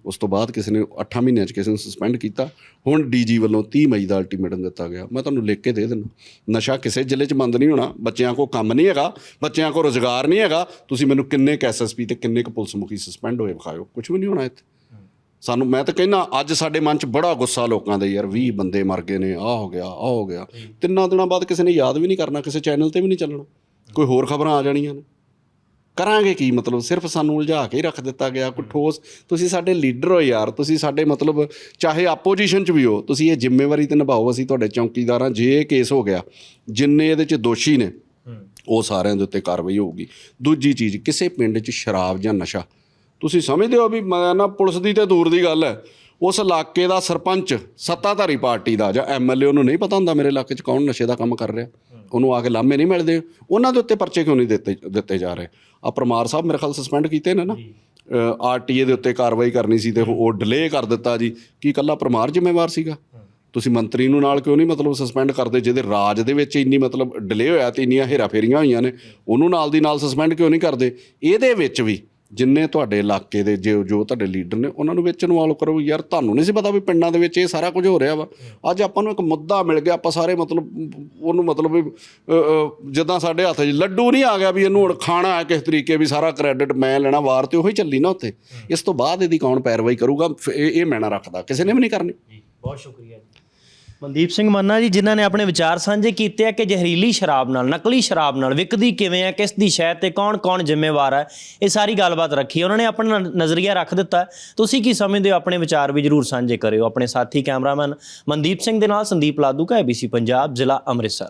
ਉਸ ਤੋਂ ਬਾਅਦ ਕਿਸੇ ਨੇ 8 ਮਹੀਨਿਆਂ 'ਚ ਕਿਸੇ ਨੂੰ ਸਸਪੈਂਡ ਕੀਤਾ। ਹੁਣ ਡੀਜੀ ਵੱਲੋਂ 30 ਮਈ ਦਾ ਅਲਟੀਮੇਟਮ ਦਿੱਤਾ ਗਿਆ। ਮੈਂ ਤੁਹਾਨੂੰ ਲਿਖ ਕੇ ਦੇ ਦਿੰਦਾ। ਨਸ਼ਾ ਕਿਸੇ ਜ਼ਿਲ੍ਹੇ 'ਚ ਬੰਦ ਨਹੀਂ ਹੋਣਾ। ਬੱਚਿਆਂ ਕੋ ਕੰਮ ਨਹੀਂ ਹੈਗਾ। ਬੱਚਿਆਂ ਕੋ ਰੋਜ਼ਗਾਰ ਨਹੀਂ ਹੈਗਾ। ਤੁਸੀਂ ਮੈਨੂੰ ਕਿੰਨੇ ਕੁ ਐਸਐਸਪੀ ਤੇ ਕਿੰਨੇ ਕੁ ਪੁਲਿਸ ਮੁਖੀ ਸਸਪੈਂਡ ਹੋਏ ਵਿਖਾਇਓ। ਕੁਝ ਵੀ ਨਹੀਂ ਹੋਣਾ ਇੱਥੇ। ਸਾਨੂੰ ਮੈਂ ਤਾਂ ਕਹਿੰਦਾ ਅੱਜ ਸਾਡੇ ਮਨ 'ਚ ਬੜਾ ਗੁੱਸਾ ਲੋਕਾਂ ਦੇ ਯਾਰ। 20 ਬੰਦੇ ਮਰ ਗਏ ਨੇ ਆਹ ਹੋ ਗਿਆ ਆਹ ਹੋ ਗਿਆ। ਤਿੰਨਾਂ ਦਿਨਾਂ ਬਾਅਦ ਕਿਸੇ ਨੇ ਯਾਦ ਵੀ ਨਹੀਂ ਕਰਨਾ। ਕਿਸੇ ਚੈਨਲ ਤੇ ਵੀ ਨਹੀਂ ਚੱਲਣਾ। ਕੋਈ ਹੋਰ ਖਬਰਾਂ ਆ ਜਾਣੀਆਂ ਨੇ। ਕਰਾਂਗੇ ਕੀ ਮਤਲਬ? ਸਿਰਫ ਸਾਨੂੰ ਉਲਝਾ ਕੇ ਹੀ ਰੱਖ ਦਿੱਤਾ ਗਿਆ ਕੋਈ ਠੋਸ। ਤੁਸੀਂ ਸਾਡੇ ਲੀਡਰ ਹੋ ਯਾਰ ਤੁਸੀਂ ਸਾਡੇ ਮਤਲਬ ਚਾਹੇ ਆਪੋਜੀਸ਼ਨ 'ਚ ਵੀ ਹੋ ਤੁਸੀਂ ਇਹ ਜ਼ਿੰਮੇਵਾਰੀ ਤੇ ਨਿਭਾਓ ਅਸੀਂ ਤੁਹਾਡੇ ਚੌਕੀਦਾਰਾਂ ਜੇ ਇਹ ਕੇਸ ਹੋ ਗਿਆ ਜਿੰਨੇ ਇਹਦੇ 'ਚ ਦੋਸ਼ੀ ਨੇ ਉਹ ਸਾਰਿਆਂ ਦੇ ਉੱਤੇ ਕਾਰਵਾਈ ਹੋਊਗੀ। ਦੂਜੀ ਚੀਜ਼ ਕਿਸੇ ਪਿੰਡ 'ਚ ਸ਼ਰਾਬ ਜਾਂ ਨਸ਼ਾ ਤੁਸੀਂ ਸਮਝਦੇ ਹੋ ਵੀ ਮੈਂ ਨਾ ਪੁਲਿਸ ਦੀ ਤੇ ਦੂਰ ਦੀ ਗੱਲ ਹੈ ਉਸ ਇਲਾਕੇ ਦਾ ਸਰਪੰਚ ਸੱਤਾਧਾਰੀ ਪਾਰਟੀ ਦਾ ਜਾਂ ਐਮਐਲਏ ਉਹਨੂੰ ਨਹੀਂ ਪਤਾ ਹੁੰਦਾ ਮੇਰੇ ਇਲਾਕੇ 'ਚ ਕੌਣ ਨਸ਼ੇ ਦਾ ਕੰਮ ਕਰ ਰਿਹਾ। ਉਹਨੂੰ ਆ ਕੇ ਲਾਮੇ ਨਹੀਂ ਮਿਲਦੇ। ਉਹਨਾਂ ਦੇ ਉੱਤੇ ਪਰਚੇ ਕਿਉਂ ਨਹੀਂ ਦਿੱਤੇ ਦਿੱਤੇ ਜਾ ਰਹੇ? ਆ ਪਰਮਾਰ ਸਾਹਿਬ ਮੇਰੇ ਖਿਆਲ ਸਸਪੈਂਡ ਕੀਤੇ ਨੇ ਨਾ। ਆਰਟੀਏ ਦੇ ਉੱਤੇ ਕਾਰਵਾਈ ਕਰਨੀ ਸੀ ਤੇ ਉਹ ਡਿਲੇ ਕਰ ਦਿੱਤਾ ਜੀ। ਕੀ ਕੱਲਾ ਪਰਮਾਰ ਜ਼ਿੰਮੇਵਾਰ ਸੀਗਾ? ਤੁਸੀਂ ਮੰਤਰੀ ਨੂੰ ਨਾਲ ਕਿਉਂ ਨਹੀਂ ਮਤਲਬ ਸਸਪੈਂਡ ਕਰਦੇ? ਜਿਹਦੇ ਰਾਜ ਦੇ ਵਿੱਚ ਇੰਨੀ ਮਤਲਬ ਡਿਲੇ ਹੋਇਆ ਤੇ ਇੰਨੀਆਂ ਹੇਰਾਫੇਰੀਆਂ ਹੋਈਆਂ ਨੇ ਉਹਨੂੰ ਨਾਲ ਦੀ ਨਾਲ ਸਸਪੈਂਡ ਕਿਉਂ ਨਹੀਂ ਕਰਦੇ? ਇਹਦੇ ਵਿੱਚ ਵੀ ਜਿੰਨੇ ਤੁਹਾਡੇ ਇਲਾਕੇ ਦੇ ਜੋ ਜੋ ਤੁਹਾਡੇ ਲੀਡਰ ਨੇ, ਉਹਨਾਂ ਨੂੰ ਵਿੱਚ ਇਨਵੋਲਵ ਕਰੋ ਯਾਰ, ਤੁਹਾਨੂੰ ਨਹੀਂ ਸੀ ਪਤਾ ਵੀ ਪਿੰਡਾਂ ਦੇ ਵਿੱਚ ਇਹ ਸਾਰਾ ਕੁਝ ਹੋ ਰਿਹਾ ਵਾ। ਅੱਜ ਆਪਾਂ ਨੂੰ ਇੱਕ ਮੁੱਦਾ ਮਿਲ ਗਿਆ, ਆਪਾਂ ਸਾਰੇ ਮਤਲਬ ਉਹਨੂੰ ਮਤਲਬ ਵੀ ਜਿੱਦਾਂ ਸਾਡੇ ਹੱਥ 'ਚ ਲੱਡੂ ਨਹੀਂ ਆ ਗਿਆ ਵੀ ਇਹਨੂੰ ਹੁਣ ਖਾਣਾ ਹੈ ਕਿਸ ਤਰੀਕੇ ਵੀ ਸਾਰਾ ਕ੍ਰੈਡਿਟ ਮੈਂ ਲੈਣਾ, ਵਾਰ ਤੇ ਉਹੀ ਚੱਲੀ ਨਾ ਉੱਥੇ। ਇਸ ਤੋਂ ਬਾਅਦ ਇਹਦੀ ਕੌਣ ਪੈਰਵਾਈ ਕਰੂਗਾ ਫਿਰ ਇਹ ਇਹ ਮੈਂ ਨਾ ਰੱਖਦਾ, ਕਿਸੇ ਨੇ ਵੀ ਨਹੀਂ ਕਰਨੀ। ਬਹੁਤ ਸ਼ੁਕਰੀਆ ਮਨਦੀਪ ਸਿੰਘ ਮੰਨਾ ਜੀ, ਜਿਨ੍ਹਾਂ ਨੇ ਆਪਣੇ ਵਿਚਾਰ ਸਾਂਝੇ ਕੀਤੇ ਆ ਕਿ ਜ਼ਹਿਰੀਲੀ ਸ਼ਰਾਬ ਨਾਲ, ਨਕਲੀ ਸ਼ਰਾਬ ਨਾਲ ਵਿਕਦੀ ਕਿਵੇਂ ਆ, ਕਿਸ ਦੀ ਸ਼ਹਿ ਤੇ ਕੌਣ-ਕੌਣ ਜ਼ਿੰਮੇਵਾਰ ਹੈ ਇਹ ਸਾਰੀ ਗੱਲਬਾਤ ਰੱਖੀ। ਉਹਨਾਂ ਨੇ ਆਪਣਾ ਨਜ਼ਰੀਆ ਰੱਖ ਦਿੱਤਾ। ਤੁਸੀਂ ਕੀ ਸਮਝਦੇ ਹੋ? ਆਪਣੇ ਵਿਚਾਰ ਵੀ ਜਰੂਰ ਸਾਂਝੇ ਕਰਿਓ। ਆਪਣੇ ਸਾਥੀ ਕੈਮਰਾਮੈਨ ਮਨਦੀਪ ਸਿੰਘ ਦੇ ਨਾਲ ਸੰਦੀਪ ਲਾਦੂ ਕਾ ABC ਪੰਜਾਬ, ਜ਼ਿਲ੍ਹਾ ਅੰਮ੍ਰਿਤਸਰ।